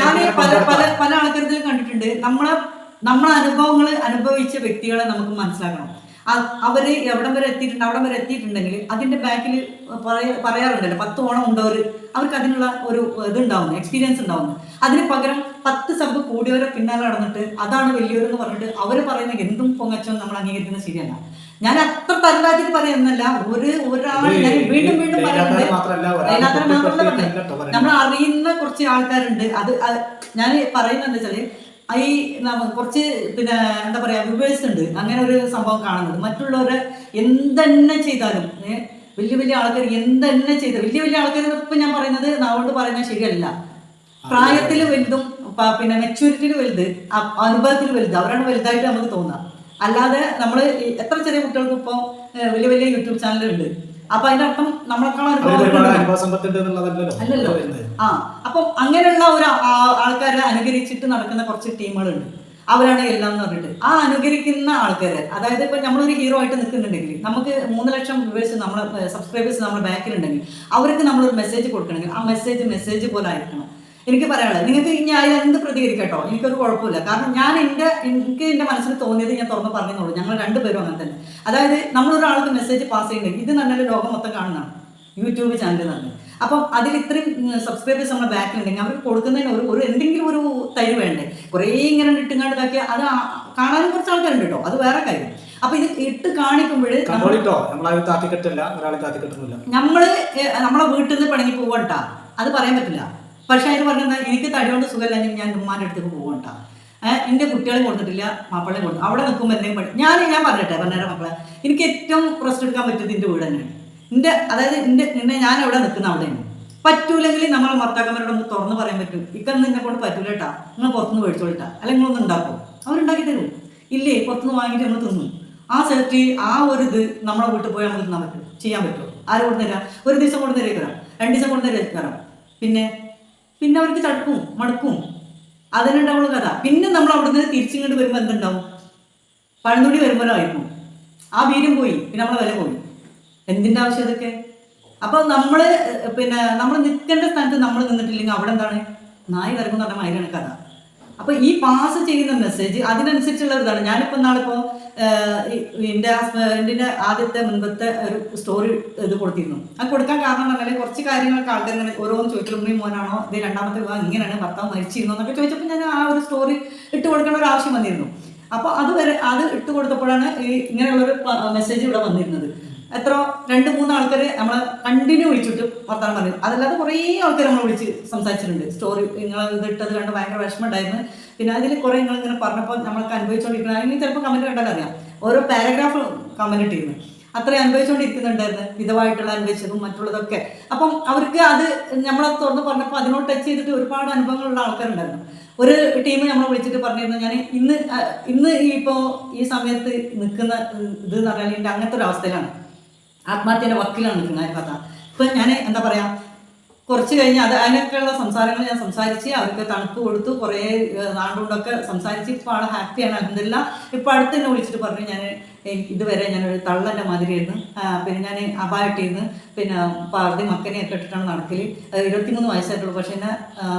ഞാൻ പല പല പല ആൾക്കാരിലും കണ്ടിട്ടുണ്ട് നമ്മളെ നമ്മളെ അനുഭവങ്ങൾ അനുഭവിച്ച വ്യക്തികളെ നമുക്ക് മനസ്സിലാക്കണം. അവർ എവിടം വരെ എത്തിയിട്ടുണ്ട് അവിടം വരെ എത്തിയിട്ടുണ്ടെങ്കിൽ അതിന്റെ ബാക്കിൽ പറയാറുണ്ടല്ലോ പത്ത് ഓണം ഉണ്ടവർ അവർക്ക് അതിനുള്ള ഒരു ഇതുണ്ടാവുന്നു എക്സ്പീരിയൻസ് ഉണ്ടാവുന്നു. അതിന് പകരം പത്ത് സബ് കൂടിയവരെ പിന്നാലെ നടന്നിട്ട് അതാണ് വലിയവരെന്ന് പറഞ്ഞിട്ട് അവർ പറയുന്ന എന്തും പൊങ്ങച്ചോ നമ്മൾ അംഗീകരിക്കുന്നത് ശരിയല്ല. ഞാൻ അത്ര തരലാക്കിട്ട് പറയുന്നല്ല. ഒരു ഒരാൾ ഞാൻ വീണ്ടും വീണ്ടും പറയുന്നുണ്ട്. നമ്മൾ അറിയുന്ന കുറച്ച് ആൾക്കാരുണ്ട്. അത് ഞാൻ പറയുന്നത് എന്താ വെച്ചാൽ ഈ കുറച്ച് പിന്നെ എന്താ പറയാ വിവേഴ്സ് ഉണ്ട്. അങ്ങനെ ഒരു സംഭവം കാണുന്നത്. മറ്റുള്ളവരെ എന്തെന്നെ ചെയ്താലും വലിയ വലിയ ആൾക്കാർ എന്തെന്നെ ചെയ്ത വലിയ വലിയ ആൾക്കാർ ഇപ്പൊ ഞാൻ പറയുന്നത് നാവോണ്ട് പറയുന്നത് ശരിയല്ല. പ്രായത്തിൽ വലുതും പിന്നെ മെച്യൂരിറ്റിയിൽ വലുത് അനുഭവത്തിൽ വലുത് അവരാണ് വലുതായിട്ട് നമുക്ക് തോന്നുക അല്ലാതെ നമ്മൾ എത്ര ചെറിയ കുട്ടികൾക്ക് ഇപ്പോൾ വലിയ വലിയ യൂട്യൂബ് ചാനലുണ്ട് അപ്പൊ അതിനർത്ഥം നമ്മളെ നമ്മളെക്കാളും അല്ലല്ലോ. ആ അപ്പൊ അങ്ങനെയുള്ള ഒരു ആൾക്കാരെ അനുകരിച്ചിട്ട് നടക്കുന്ന കുറച്ച് ടീമുകളുണ്ട്. അവരാണ് എല്ലാം എന്ന് പറഞ്ഞിട്ട്. ആ അനുകരിക്കുന്ന ആൾക്കാര് അതായത് ഇപ്പൊ നമ്മളൊരു ഹീറോ ആയിട്ട് നിൽക്കുന്നുണ്ടെങ്കിൽ നമുക്ക് മൂന്ന് ലക്ഷം വ്യൂവേഴ്സ് നമ്മളെ സബ്സ്ക്രൈബേഴ്സ് നമ്മുടെ ബാക്കിലുണ്ടെങ്കിൽ അവർക്ക് നമ്മളൊരു മെസ്സേജ് കൊടുക്കണമെങ്കിൽ ആ മെസ്സേജ് മെസ്സേജ് പോലെ ആയിരിക്കണം. എനിക്ക് പറയാനുള്ളത്. നിങ്ങൾക്ക് ഇനി എന്ത് പ്രതികരിക്കട്ടോ? എനിക്കൊരു കുഴപ്പമില്ല. കാരണം ഞാൻ എന്റെ എനിക്ക് എന്റെ മനസ്സിൽ തോന്നിയത് ഞാൻ തുറന്ന് പറഞ്ഞോളൂ ഞങ്ങൾ രണ്ടുപേരും അങ്ങനെ തന്നെ. അതായത് നമ്മളൊരാൾക്ക് മെസ്സേജ് പാസ് ചെയ്യുന്നുണ്ടെങ്കിൽ ഇത് നല്ല ലോകം മൊത്തം കാണുന്നതാണ്. യൂട്യൂബ് ചാനൽ തന്നെ അപ്പം അതിൽ ഇത്രയും സബ്സ്ക്രൈബേഴ്സ് നമ്മുടെ ബാക്കിലുണ്ടെങ്കിൽ അവർക്ക് കൊടുക്കുന്നതിന് ഒരു ഒരു എന്തെങ്കിലും ഒരു തരി വേണ്ടേ? കുറേ ഇങ്ങനെ ഇട്ടുങ്ങാണ്ടാക്കി അത് കാണാനും കുറച്ച് ആൾക്കാരുണ്ട് കേട്ടോ അത് വേറെ കാര്യം. അപ്പൊ ഇത് ഇട്ട് കാണിക്കുമ്പോൾ നമ്മൾ നമ്മളെ വീട്ടിൽ നിന്ന് പിണങ്ങി പോവണ്ടാ അത് പറയാൻ പറ്റില്ല. പക്ഷെ അതിന് പറഞ്ഞാൽ എനിക്ക് തടിയോണ്ട് സുഖമില്ലെങ്കിൽ ഞാൻ ഉമ്മാന്റെ അടുത്തേക്ക് പോകണ്ട എന്റെ കുട്ടികളെ കൊടുത്തിട്ടില്ല മാപ്പിളെ കൊടുത്തു. അവിടെ നിൽക്കുമ്പോൾ എന്തെങ്കിലും പഠി ഞാൻ ഞാൻ പറഞ്ഞിട്ടെ പറഞ്ഞേരം മക്കളെ എനിക്ക് ഏറ്റവും റെസ്റ്റ് എടുക്കാൻ പറ്റുന്നത് എന്റെ വീട് തന്നെയാണ്. എന്റെ അതായത് എന്റെ എന്നെ ഞാൻ എവിടെ നിൽക്കുന്ന അവിടെയാണ്. പറ്റൂലെങ്കിൽ നമ്മൾ ഭർത്താക്കന്മാരോട് ഒന്ന് തുറന്ന് പറയാൻ പറ്റും. ഇക്കന്ന് നിന്നെ കൊണ്ട് പറ്റൂല കേട്ടാ നിങ്ങൾ പുറത്തുനിന്ന് മേടിച്ചോളിട്ടാ അല്ലെങ്കിൽ നിങ്ങളൊന്ന് ഉണ്ടാക്കും അവരുണ്ടാക്കി തരും. ഇല്ലേ പുറത്തുനിന്ന് വാങ്ങിയിട്ട് നമ്മൾ തിന്നും. ആ സെലക്ട് ആ ഒരു ഇത് നമ്മളെ വീട്ടിൽ പോയി നമുക്ക് തിന്നാൻ പറ്റും. ചെയ്യാൻ പറ്റുമോ ആരും കൊണ്ടുതരാം? ഒരു ദിവസം കൊണ്ടുതരേ തരാം. രണ്ട് ദിവസം കൊണ്ടുതരേ തരാം. പിന്നെ പിന്നെ അവർക്ക് ചടക്കും മടുക്കും അതിനുണ്ടാവുള്ള കഥ. പിന്നെ നമ്മൾ അവിടെ നിന്ന് തിരിച്ചിങ്ങോട്ട് വരുമ്പോൾ എന്തുണ്ടാവും? പഴന്തുണി വരുമ്പോഴായിരിക്കും ആ വീരും പോയി പിന്നെ നമ്മളെ വില പോയി. എന്തിന്റെ ആവശ്യം അതൊക്കെ അപ്പോൾ നമ്മൾ പിന്നെ നമ്മൾ നിൽക്കേണ്ട സ്ഥാനത്ത് നമ്മൾ നിന്നിട്ടില്ലെങ്കിൽ അവിടെ എന്താണ്? നായി വരകുന്ന പറഞ്ഞ മാതിരിയാണ് കഥ. അപ്പോൾ ഈ പാസ് ചെയ്യുന്ന മെസ്സേജ് അതിനനുസരിച്ചുള്ള ഇതാണ് ഞാനിപ്പോ നാളിപ്പോ എന്റെ ഹസ്ബൻഡിന് ആദ്യത്തെ മുൻപത്തെ ഒരു സ്റ്റോറി ഇത് കൊടുത്തിരുന്നു. അത് കൊടുക്കാൻ കാരണം എന്ന് പറഞ്ഞാൽ കുറച്ച് കാര്യങ്ങളൊക്കെ ആൾക്കാർ ഇങ്ങനെ ഓരോന്ന് ചോദിച്ചു ഉമ്മയും മോനാണോ? ഇത് രണ്ടാമത്തെ വിവാഹം ഇങ്ങനെയാണ് ഭർത്താവ് മരിച്ചിരുന്നു എന്നൊക്കെ ചോദിച്ചപ്പോൾ ഞാൻ ആ ഒരു സ്റ്റോറി ഇട്ട് കൊടുക്കേണ്ട ഒരു ആവശ്യം വന്നിരുന്നു. അപ്പോൾ അത് വരെ അത് ഇട്ട് കൊടുത്തപ്പോഴാണ് ഈ ഇങ്ങനെയുള്ളൊരു മെസ്സേജ് ഇവിടെ വന്നിരുന്നത്. എത്ര രണ്ട് മൂന്ന് ആൾക്കാർ നമ്മൾ കണ്ടിന്യൂ വിളിച്ചിട്ട് വർത്തമാനം പറഞ്ഞു അതല്ലാതെ കുറേ ആൾക്കാർ നമ്മൾ വിളിച്ച് സംസാരിച്ചിട്ടുണ്ട്. സ്റ്റോറി നിങ്ങൾ ഇട്ടത് കണ്ട് ഭയങ്കര വിഷമം ഉണ്ടായിരുന്നു പിന്നെ അതിൽ കുറേ നിങ്ങൾ ഇങ്ങനെ പറഞ്ഞപ്പോൾ നമ്മൾക്ക് അനുഭവിച്ചുകൊണ്ടിരിക്കുന്നത് അല്ലെങ്കിൽ ചിലപ്പോൾ കമന്റ് കണ്ടാൽ അറിയാം. ഓരോ പാരഗ്രാഫ് കമന്റ് ഇട്ടിരുന്നു. അത്രയും അനുഭവിച്ചുകൊണ്ടിരിക്കുന്നുണ്ടായിരുന്നു വിധമായിട്ടുള്ള അനുഭവിച്ചതും മറ്റുള്ളതൊക്കെ. അപ്പം അവർക്ക് അത് നമ്മളെ തുറന്ന് പറഞ്ഞപ്പോൾ അതിനോട് ടച്ച് ചെയ്തിട്ട് ഒരുപാട് അനുഭവങ്ങളുള്ള ആൾക്കാരുണ്ടായിരുന്നു. ഒരു ടീം നമ്മളെ വിളിച്ചിട്ട് പറഞ്ഞിരുന്നു. ഞാൻ ഇന്ന് ഇന്ന് ഈ ഇപ്പോൾ ഈ സമയത്ത് നിൽക്കുന്ന ഇത് എന്ന് പറഞ്ഞാൽ അങ്ങനത്തെ ഒരു അവസ്ഥയിലാണ്. ആത്മഹത്യയുടെ വക്കിലാണ് നിൽക്കുന്നത് കഥ ഇപ്പം ഞാൻ എന്താ പറയാ കുറച്ച് കഴിഞ്ഞ് അത് അതിനൊക്കെയുള്ള സംസാരങ്ങൾ ഞാൻ സംസാരിച്ച് അവർക്ക് തണുപ്പ് കൊടുത്തു കുറേ നാടുകൊണ്ടൊക്കെ സംസാരിച്ച് ഇപ്പോൾ ആളെ ഹാപ്പിയാണ് അലഹമില്ല ഇപ്പോൾ അടുത്ത് തന്നെ വിളിച്ചിട്ട് പറഞ്ഞു ഞാൻ ഇതുവരെ ഞാനൊരു തള്ളന്റെ മാതിരിയായിരുന്നു. പിന്നെ ഞാൻ അപായിട്ടിരുന്നു. പിന്നെ പാർട്ടി മക്കനെയൊക്കെ ഇട്ടിട്ടാണ് നടക്കൽ ഇരുപത്തിമൂന്ന് വയസ്സായിട്ടുള്ളൂ. പക്ഷേ എന്നെ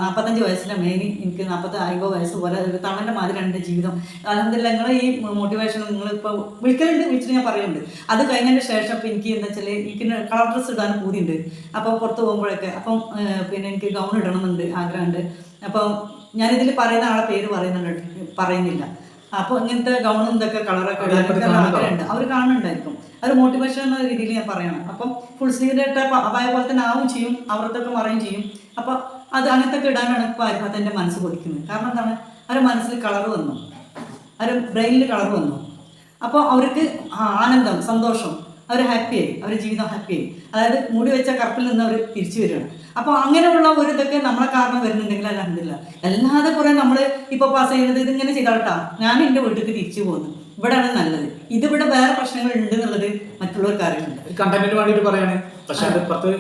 നാൽപ്പത്തഞ്ച് വയസ്സിന്റെ മെയിൻ എനിക്ക് നാൽപ്പത്തി അയ്യോ വയസ്സ് പോലെ ഒരു തള്ളന്റെ മാതിരിയാണ് എന്റെ ജീവിതം. അലഹമില്ല നിങ്ങൾ ഈ മോട്ടിവേഷൻ നിങ്ങളിപ്പോൾ വിളിക്കലുണ്ട് വിളിച്ചിട്ട് ഞാൻ പറയുന്നുണ്ട് അത് കഴിഞ്ഞതിന് ശേഷം ഇപ്പം എനിക്ക് എന്താ വെച്ചാൽ എനിക്ക് കളർ ഡ്രസ്സ് ഇടാൻ പൂതിയുണ്ട്. അപ്പോൾ പുറത്ത് പോകുമ്പോഴൊക്കെ അപ്പം പിന്നെ എനിക്ക് ഗൗൺ ഇടണമെന്നുണ്ട് ആഗ്രഹമുണ്ട്. അപ്പോൾ ഞാനിതിൽ പറയുന്ന ആളെ പേര് പറയുന്നുണ്ട് പറയുന്നില്ല. അപ്പോൾ ഇങ്ങനത്തെ ഗൗണും ഇതൊക്കെ കളറൊക്കെ ആഗ്രഹമുണ്ട്. അവർ കാണുന്നുണ്ടായിരിക്കും. അത് മോട്ടിവേഷൻ എന്ന രീതിയിൽ ഞാൻ പറയണം. അപ്പം ഫുൾ സ്ലീവ് ഇട്ട അപായ പോലെ തന്നെ ആവും ചെയ്യും. അവർത്തൊക്കെ മറയും ചെയ്യും. അപ്പോൾ അത് അങ്ങനത്തെ ഇടാനാണ് ഇപ്പോൾ ആരിഫത്ത് എന്റെ മനസ്സ് കൊതിക്കുന്നത് കാരണം എന്താണ്? അവരുടെ മനസ്സിൽ കളർ വന്നു. അവരുടെ ബ്രെയിനിൽ കളർ വന്നു. അപ്പോൾ അവർക്ക് ആനന്ദം സന്തോഷം അവർ ഹാപ്പിയായി അവരുടെ ജീവിതം ഹാപ്പിയായി അതായത് മൂടി വെച്ച കറുപ്പിൽ നിന്ന് അവർ തിരിച്ചു വരികയാണ്. അപ്പോൾ അങ്ങനെയുള്ള ഒരു ഇതൊക്കെ നമ്മളെ കാരണം വരുന്നുണ്ടെങ്കിൽ അല്ലാണ്ടില്ല അല്ലാതെ കുറെ നമ്മൾ ഇപ്പോൾ പാസ് ചെയ്യുന്നത് ഇതിങ്ങനെ ചെയ്താട്ടാ ഞാൻ എന്റെ വീട്ടിലേക്ക് തിരിച്ചു പോകുന്നു ഇവിടെയാണ് നല്ലത്. ഇതിവിടെ വേറെ പ്രശ്നങ്ങൾ ഉണ്ട് എന്നുള്ളത് മറ്റുള്ളവർക്ക് അറിയുന്നുണ്ട് കണ്ടന്റിന് വേണ്ടിട്ട് പറയാണ്. പക്ഷെ അത് പത്ത്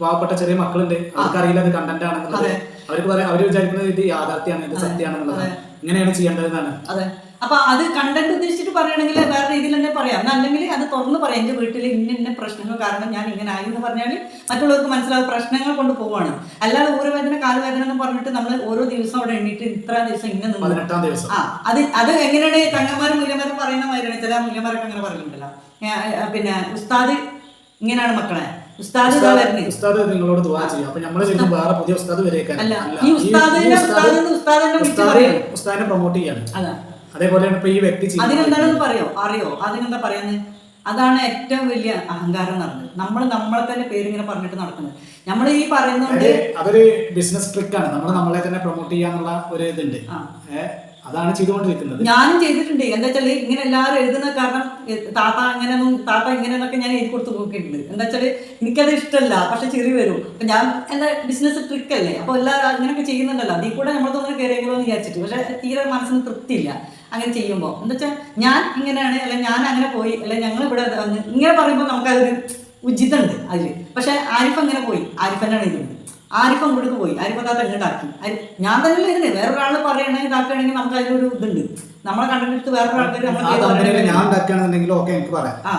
പാവപ്പെട്ട ചെറിയ മക്കളുണ്ട്. അവർക്കറിയില്ല അത് കണ്ടന്റ് ആണെന്നുള്ളത്. അതെ. അവർക്ക് പറയാം അവർ വിചാരിക്കുന്നത് ഇത് യാഥാർത്ഥ്യമാണ് ഇത് സത്യമാണെന്നുള്ളത് ഇങ്ങനെയാണ് ചെയ്യേണ്ടതെന്നാണ്. അതെ. അപ്പൊ അത് കണ്ടന്റ് ഉദ്ദേശിച്ചിട്ട് പറയണമെങ്കിൽ വേറെ രീതിയിൽ തന്നെ പറയാം. അല്ലെങ്കിൽ അത് തുറന്ന് പറയാം. എന്റെ വീട്ടിൽ ഇന്ന ഇന്ന പ്രശ്നങ്ങൾ കാരണം ഞാൻ ഇങ്ങനെ ആയി എന്ന് പറഞ്ഞാൽ മറ്റുള്ളവർക്ക് മനസ്സിലാവും പ്രശ്നങ്ങൾ കൊണ്ട് പോവാണ് അല്ലാതെ ഊരവേദന കാലുവേദന എന്ന് പറഞ്ഞിട്ട് നമ്മൾ ഓരോ ദിവസം അവിടെ എണ്ണീട്ട് ഇത്ര ദിവസം ഇങ്ങനെ നിന്ന്. പതിനെട്ടാം ദിവസം. ആ അത് അത് എങ്ങനെയാണ് തങ്ങന്മാരും മൂല്യന്മാരും പറയുന്ന മാതിരിയാണ്. ചില മൂല്യന്മാരൊക്കെ അങ്ങനെ പറയുന്നുണ്ടല്ലോ. ഏ, പിന്നെ ഉസ്താദ് ഇങ്ങനെയാണ് മക്കളെ. ഉസ്താദ് നിങ്ങളോട് ദുവാ ചെയ്യും. അപ്പൊ നമ്മൾ ശരിക്കും വേറെ പുതിയ ഉസ്താദ് വരേക്കാൻ ഉസ്താദിനെ പ്രൊമോട്ട് ചെയ്യാണ്. അതാ. അതേപോലെയാണ് ഇപ്പൊ ഈ വ്യക്തി അതിനെന്താണെന്ന് പറയോ? അറിയോ? അതിനെന്താ പറയുന്നത് അതാണ് ഏറ്റവും വലിയ അഹങ്കാരം പറഞ്ഞത് നമ്മൾ നമ്മളെ തന്നെ പേരിങ്ങനെ പറഞ്ഞിട്ട് നടക്കുന്നത്. നമ്മൾ ഈ പറയുന്നുണ്ട് അതൊരു ബിസിനസ് ട്രിക്കാണ് നമ്മൾ നമ്മളെ തന്നെ പ്രൊമോട്ട് ചെയ്യാന്നുള്ള ഒരു ഇതുണ്ട്. അതാണ് ചെയ്തുകൊണ്ടിരിക്കുന്നത്. ഞാനും ചെയ്തിട്ടുണ്ട്. എന്താ വെച്ചാൽ ഇങ്ങനെ എല്ലാവരും എഴുതുന്ന കാരണം താത്ത അങ്ങനെ താത്ത ഇങ്ങനെ എന്നൊക്കെ ഞാൻ എഴുതി കൊടുത്ത് നോക്കിയിട്ടുണ്ട്. എന്താ വെച്ചാൽ എനിക്കത് ഇഷ്ടമല്ല പക്ഷെ ചെറിയ വരും. അപ്പൊ ഞാൻ എന്റെ ബിസിനസ് ട്രിക്കല്ലേ അപ്പൊ എല്ലാവരും അങ്ങനെയൊക്കെ ചെയ്യുന്നുണ്ടല്ലോ. അതിൽ കൂടെ നമ്മൾ തോന്നുന്നു കയറിയെങ്കിലോ എന്ന് വിചാരിച്ചിട്ട്. പക്ഷെ തീരെ മനസ്സിന് തൃപ്തിയില്ല. അങ്ങനെ ചെയ്യുമ്പോൾ എന്താ വെച്ചാൽ ഞാൻ ഇങ്ങനെയാണ് അല്ലെ ഞാൻ അങ്ങനെ പോയി അല്ലെ ഞങ്ങൾ ഇവിടെ ഇങ്ങനെ പറയുമ്പോൾ നമുക്കതൊരു ഉചിതമുണ്ട് അതിൽ പക്ഷെ ആരിഫ് അങ്ങനെ പോയി. ആരിഫ് തന്നെയാണ് ഇരുന്നത് ആരിഫ് അങ്ങോട്ട് പോയി. ആരിഫ് അതാ ഇങ്ങോട്ടാക്കി ഞാൻ തന്നെ ഇരുന്നത് വേറൊരാൾ പറയണേ ഇതാക്കുകയാണെങ്കിൽ നമുക്ക് അതിലൊരു ഇതുണ്ട്. നമ്മളെ കണ്ടിട്ട് വേറൊരാൾക്കാർ ഞാൻ ഓക്കെ എനിക്ക് പറയാം. ആ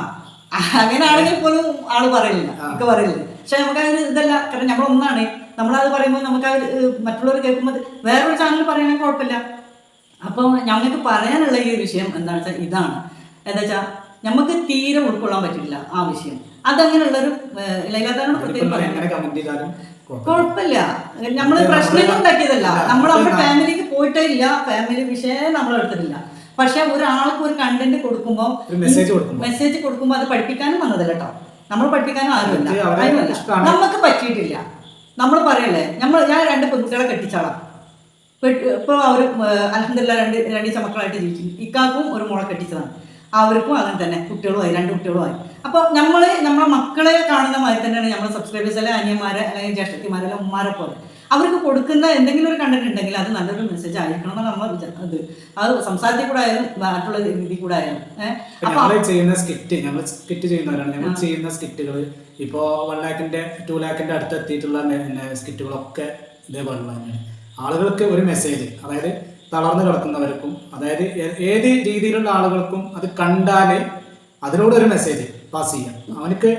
അങ്ങനെയാണെങ്കിൽ പോലും ആൾ പറയില്ല നമുക്ക് പറയില്ല പക്ഷെ നമുക്ക് അതിന് ഇതല്ല. കാരണം നമ്മളൊന്നാണ്. നമ്മളത് പറയുമ്പോൾ നമുക്ക് മറ്റുള്ളവർ കേൾക്കുമ്പോൾ വേറൊരു ചാനൽ പറയണമെങ്കിൽ കുഴപ്പമില്ല. അപ്പോൾ ഞങ്ങൾക്ക് പറയാനുള്ള ഈ ഒരു വിഷയം എന്താണെന്ന് വെച്ചാൽ ഇതാണ്. എന്താ വെച്ചാൽ നമുക്ക് തീരെ ഉൾക്കൊള്ളാൻ പറ്റില്ല ആ വിഷയം. അതങ്ങനെയുള്ളൊരു പ്രത്യേകം പറയാം. ചെയ്താലും കുഴപ്പമില്ല. നമ്മൾ പ്രശ്നങ്ങൾ ഉണ്ടാക്കിയതല്ല നമ്മൾ നമ്മുടെ ഫാമിലിക്ക് പോയിട്ടേ ഇല്ല. ഫാമിലി വിഷയം നമ്മൾ എടുത്തിട്ടില്ല പക്ഷെ ഒരാൾക്ക് ഒരു കണ്ടന്റ് കൊടുക്കുമ്പോൾ മെസ്സേജ് കൊടുക്കുമ്പോൾ മെസ്സേജ് കൊടുക്കുമ്പോൾ അത് പഠിപ്പിക്കാനും വന്നതല്ല കേട്ടോ നമ്മൾ പഠിപ്പിക്കാനും ആരുമില്ല. നമുക്ക് പറ്റിയിട്ടില്ല. നമ്മൾ പറയല്ലേ നമ്മൾ ഞാൻ രണ്ട് പെൺകുട്ടികളെ കെട്ടിച്ചാളാം. ഇപ്പോൾ അവർ അലഹമില്ല രണ്ട് രണ്ട് ചമക്കളായിട്ട് ജീവിക്കുന്നു ഇക്കാക്കും ഒരു മോളെ കെട്ടിച്ചതാണ്. അവർക്കും അങ്ങനെ തന്നെ. കുട്ടികളുമായി രണ്ട് കുട്ടികളുമായി. അപ്പോൾ നമ്മൾ നമ്മളെ മക്കളെ കാണുന്ന മാതിരി തന്നെയാണ് നമ്മൾ സബ്സ്ക്രൈബേഴ്സ് അല്ലെ അനിയന്മാരെ അല്ലെങ്കിൽ ജ്യേഷ്ഠത്തിമാരെ അല്ലെങ്കിൽ ഉമ്മാരെ പോലെ. അവർക്ക് കൊടുക്കുന്ന എന്തെങ്കിലും ഒരു കണ്ടന്റ് ഉണ്ടെങ്കിൽ അത് നല്ലൊരു മെസ്സേജ് ആയിരിക്കണം എന്നാണ് നമ്മൾ ഇത് അത്. സംസാരത്തിൽ കൂടെ ആയാലും മറ്റുള്ള രീതി കൂടെ ആയാലും. ഞങ്ങൾ ചെയ്യുന്ന സ്കിറ്റ് ഞങ്ങൾ സ്കിറ്റ് ചെയ്യുന്നവരാണ്. ഞങ്ങൾ ചെയ്യുന്ന സ്കിറ്റുകൾ ഇപ്പോൾ വൺ ലാക്കിന്റെ ടു ലാക്കിന്റെ അടുത്ത് എത്തിയിട്ടുള്ള സ്കിറ്റുകളൊക്കെ ഇതേപോലെ തന്നെയാണ് ആളുകൾക്ക് ഒരു മെസ്സേജ് അതായത് തളർന്നു കിടക്കുന്നവർക്കും അതായത് ഏത് രീതിയിലുള്ള ആളുകൾക്കും അത് കണ്ടാൽ അതിനോട് ഒരു മെസ്സേജ് പാസ് ചെയ്യാം. അവനക്ക്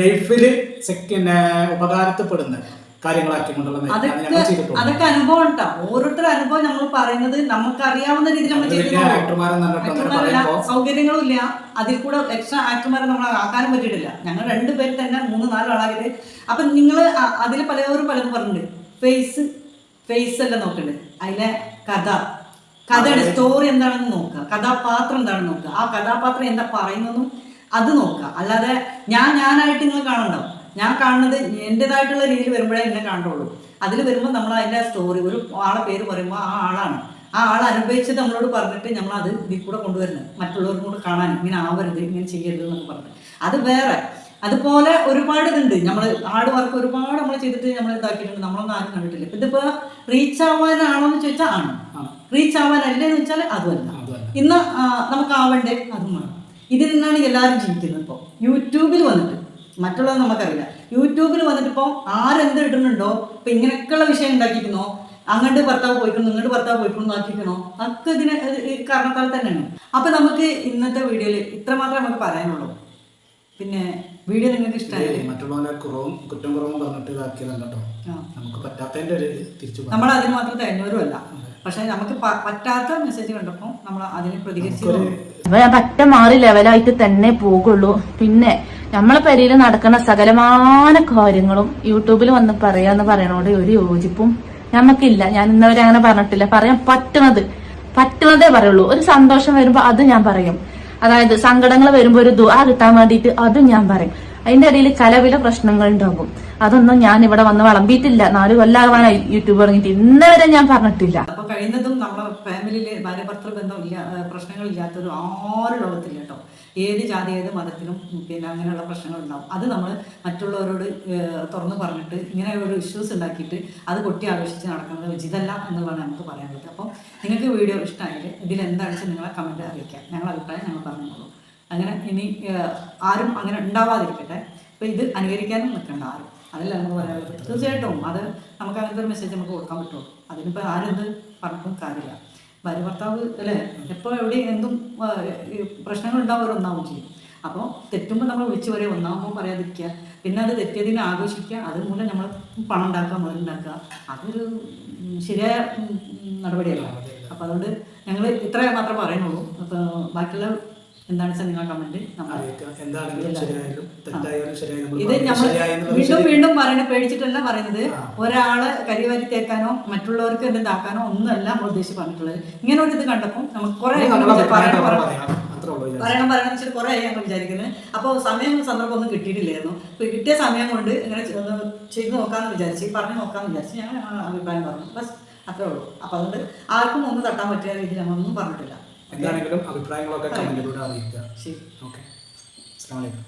ലൈഫിൽ സെക്കൻഡ് ഉപകാരപ്പെടുന്ന കാര്യങ്ങളാക്കി കൊണ്ടുള്ള അതൊക്കെ അനുഭവം ഉണ്ടാ ഓരോരുത്തരുടെ അനുഭവം നമ്മൾ പറയുന്നത് നമുക്ക് അറിയാവുന്ന രീതിയിൽ നമ്മൾ അത് വലിയ ചെയ്തു ആക്ടർമാരെന്ന് പറഞ്ഞിട്ട് അങ്ങനെ ആക്ടർമാരല്ല പറയുമ്പോ സൗകര്യങ്ങളും ഇല്ല അതിൽ കൂടെ എക്സ്ട്രാ ആക്ടർമാരെ നമ്മൾ ആക്കാനും പറ്റിയിട്ടില്ല. ഞങ്ങൾ രണ്ടുപേർ തന്നെ മൂന്ന് നാല് ആളാകിട്ട് അപ്പൊ നിങ്ങൾ അതിൽ പലവരും പലരും പറഞ്ഞിട്ടുണ്ട്. ഫേസ് ഫേസ് അല്ല നോക്കണ്ടേ. അതിലെ കഥ. കഥയുടെ സ്റ്റോറി എന്താണെന്ന് നോക്കുക. കഥാപാത്രം എന്താണെന്ന് നോക്കുക. ആ കഥാപാത്രം എന്താ പറയുന്നതും അത് നോക്കുക. അല്ലാതെ ഞാൻ ഞാനായിട്ട് നിങ്ങൾ കാണണ്ടോ ഞാൻ കാണുന്നത് എന്റെതായിട്ടുള്ള രീതിയിൽ വരുമ്പോഴേ എന്നെ കാണുള്ളൂ. അതിൽ വരുമ്പോൾ നമ്മൾ അതിന്റെ സ്റ്റോറി ഒരു ആളെ പേര് പറയുമ്പോൾ ആ ആളാണ്. ആ ആൾ അനുഭവിച്ചത് നമ്മളോട് പറഞ്ഞിട്ട് നമ്മൾ അത് ഇതിൽ കൂടെ കൊണ്ടുവരുന്നത്. മറ്റുള്ളവർക്കും കൂടെ കാണാൻ ഇങ്ങനെ ആവരുത് ഇങ്ങനെ ചെയ്യരുത് എന്നൊക്കെ പറഞ്ഞു അത് വേറെ. അതുപോലെ ഒരുപാട് ഇതുണ്ട്. നമ്മൾ ഹാർഡ് വർക്ക് ഒരുപാട് നമ്മൾ ചെയ്തിട്ട് നമ്മൾ ഇതാക്കിയിട്ടുണ്ട്. നമ്മളൊന്നും ആരും കണ്ടിട്ടില്ല. ഇതിപ്പോ റീച്ച് ആവാനാണോ എന്ന് ചോദിച്ചാൽ ആണ്. റീച്ച് ആവാനല്ലേ എന്ന് വെച്ചാൽ അതുമല്ല. ഇന്ന് നമുക്ക് ആവണ്ടേ അതും വേണം. ഇതിൽ നിന്നാണ് എല്ലാവരും ജീവിക്കുന്നത് ഇപ്പോൾ യൂട്യൂബിൽ വന്നിട്ട് മറ്റുള്ളത് നമുക്കറിയില്ല. യൂട്യൂബിൽ വന്നിട്ട് ഇപ്പോൾ ആരെന്ത് ഇടുന്നുണ്ടോ? ഇപ്പൊ ഇങ്ങനെയൊക്കെയുള്ള വിഷയം ഉണ്ടാക്കിയിരിക്കുന്നോ? അങ്ങോട്ട് ഭർത്താവ് പോയിക്കണം ഇങ്ങോട്ട് ഭർത്താവ് പോയിക്കണം നോക്കിക്കണോ അതൊക്കെ ഇതിന് കാരണത്താൽ തന്നെയാണ്. അപ്പൊ നമുക്ക് ഇന്നത്തെ വീഡിയോയിൽ ഇത്ര മാത്രമേ നമുക്ക് പറയാനുള്ളൂ. പിന്നെ വീഡിയോ നിങ്ങൾക്ക് ഇഷ്ടമായി? മറ്റുള്ളവരെ കുറവും കുറ്റം കുറവും പറഞ്ഞിട്ട് ഇതാക്കിയതല്ല കേട്ടോ. നമുക്ക് പറ്റാത്തതിന്റെ ഒരു തിരിച്ചു നമ്മൾ അതിന് മാത്രം തന്നവരുമല്ല പക്ഷെ നമുക്ക് പറ്റാത്ത മെസ്സേജ് കണ്ടപ്പോൾ നമ്മൾ അതിന് പ്രതികരിച്ചു അപ്പൊ ഞാൻ പറ്റ മാറി ലെവലായിട്ട് തന്നെ പോകുള്ളൂ. പിന്നെ നമ്മളെ പെരയിൽ നടക്കുന്ന സകലമാന കാര്യങ്ങളും യൂട്യൂബിൽ വന്ന് പറയാന്ന് പറയണോട് ഒരു യോജിപ്പും നമുക്കില്ല ഞാൻ ഇന്നവരെ അങ്ങനെ പറഞ്ഞിട്ടില്ല. പറയാൻ പറ്റണത് പറ്റണതേ പറയുള്ളൂ. ഒരു സന്തോഷം വരുമ്പോ അത് ഞാൻ പറയും. അതായത് സങ്കടങ്ങൾ വരുമ്പോൾ ഒരു ദുആ കിട്ടാൻ വേണ്ടിയിട്ട് അതും ഞാൻ പറയും. അതിന്റെ ഇടയിൽ കലവില പ്രശ്നങ്ങൾ ഉണ്ടാകും. അതൊന്നും ഞാൻ ഇവിടെ വന്ന് വളമ്പിയിട്ടില്ല. നാല് കൊല്ലാകാനായി യൂട്യൂബ് ഇറങ്ങിയിട്ട് ഇന്നവരെ ഞാൻ പറഞ്ഞിട്ടില്ല. അപ്പൊ കഴിയുന്നതും നമ്മുടെ ഫാമിലിയിലെ ഭാര്യ ഭർത്തൃ ബന്ധം പ്രശ്നങ്ങൾ ഇല്ലാത്തൊരു ആരും ലോകത്തില്ല കേട്ടോ. ഏത് ജാതി ഏത് മതത്തിലും പിന്നെ അങ്ങനെയുള്ള പ്രശ്നങ്ങൾ ഉണ്ടാവും അത് നമ്മൾ മറ്റുള്ളവരോട് തുറന്നു പറഞ്ഞിട്ട് ഇങ്ങനെ ഒരു ഇഷ്യൂസ് ഉണ്ടാക്കിയിട്ട് അത് കൊട്ടി ആഘോഷിച്ച് നടക്കുന്നത് ഉചിതല്ല എന്നുള്ളതാണ് നമുക്ക് പറയാൻ പറ്റും അപ്പോൾ നിങ്ങൾക്ക് വീഡിയോ ഇഷ്ടമായി ഇതിൽ എന്താണെന്ന് വെച്ചാൽ നിങ്ങളെ കമന്റ് അറിയിക്കാം ഞങ്ങളുടെ അഭിപ്രായം ഞങ്ങൾ പറഞ്ഞോളൂ. അങ്ങനെ ഇനി ആരും അങ്ങനെ ഉണ്ടാവാതിരിക്കട്ടെ. അപ്പോൾ ഇത് അനുകരിക്കാനും നിൽക്കേണ്ട ആരും. അതല്ല നമുക്ക് പറയാനുള്ളത് തീർച്ചയായിട്ടും അത് നമുക്ക് അങ്ങനത്തെ ഒരു മെസ്സേജ് നമുക്ക് കൊടുക്കാൻ പറ്റുള്ളൂ. അതിനിപ്പോൾ ആരും ഇത് പറഞ്ഞിട്ടും കാര്യമില്ല. ഭാര്യ ഭർത്താവ് അല്ലേ? എപ്പോൾ എവിടെ എന്തും പ്രശ്നങ്ങൾ ഉണ്ടാവും ഒന്നാവും ചെയ്യും. അപ്പോൾ തെറ്റുമ്പോൾ നമ്മൾ വിളിച്ചു വരെ ഒന്നാകുമ്പോൾ പറയാതിരിക്കുക. പിന്നെ അത് തെറ്റിയതിനെ ആഘോഷിക്കുക. അതുമൂലം നമ്മൾ പണം ഉണ്ടാക്കുക മുതലുണ്ടാക്കുക അതൊരു ശരിയായ നടപടിയല്ല. അപ്പോൾ അതുകൊണ്ട് ഞങ്ങൾ ഇത്രയും മാത്രമേ പറയുന്നുള്ളൂ. അപ്പോൾ ബാക്കിയുള്ള എന്താണെന്ന് വെച്ചാൽ നിങ്ങൾ കമന്റ് ഇത് നമ്മൾ വീണ്ടും വീണ്ടും പറയണ പേടിച്ചിട്ടല്ല പറയുന്നത്. ഒരാൾ കരിവാരി തേക്കാനോ മറ്റുള്ളവർക്ക് എന്ത് ഇതാക്കാനോ ഒന്നുമല്ല നമ്മൾ ഉദ്ദേശിച്ച് പറഞ്ഞിട്ടുള്ളത്. ഇങ്ങനെ ഒരു ഇത് കണ്ടപ്പോൾ നമുക്ക് കുറെ പറയണം പറയണം പറയണം വെച്ചിട്ട് കുറെ ആയി ഞങ്ങൾ വിചാരിക്കുന്നത് അപ്പോൾ സമയം സന്ദർഭം ഒന്നും കിട്ടിയിട്ടില്ലായിരുന്നു അപ്പോൾ കിട്ടിയ സമയം കൊണ്ട് ഇങ്ങനെ ചെയ്ത് നോക്കാമെന്ന് വിചാരിച്ച് പറഞ്ഞു നോക്കാന്ന് വിചാരിച്ച് ഞങ്ങൾ അഭിപ്രായം പറഞ്ഞു. ബസ് അത്രേ ഉള്ളൂ. അപ്പോൾ അതുകൊണ്ട് ആർക്കും ഒന്നും തട്ടാൻ പറ്റിയ രീതിയിൽ ഞങ്ങളൊന്നും പറഞ്ഞിട്ടില്ല. എന്താണെങ്കിലും അഭിപ്രായങ്ങളൊക്കെ കമന്റിലൂടെ അറിയിക്കുക. ശരി. ഓക്കെ അസ്സാം വലൈക്കും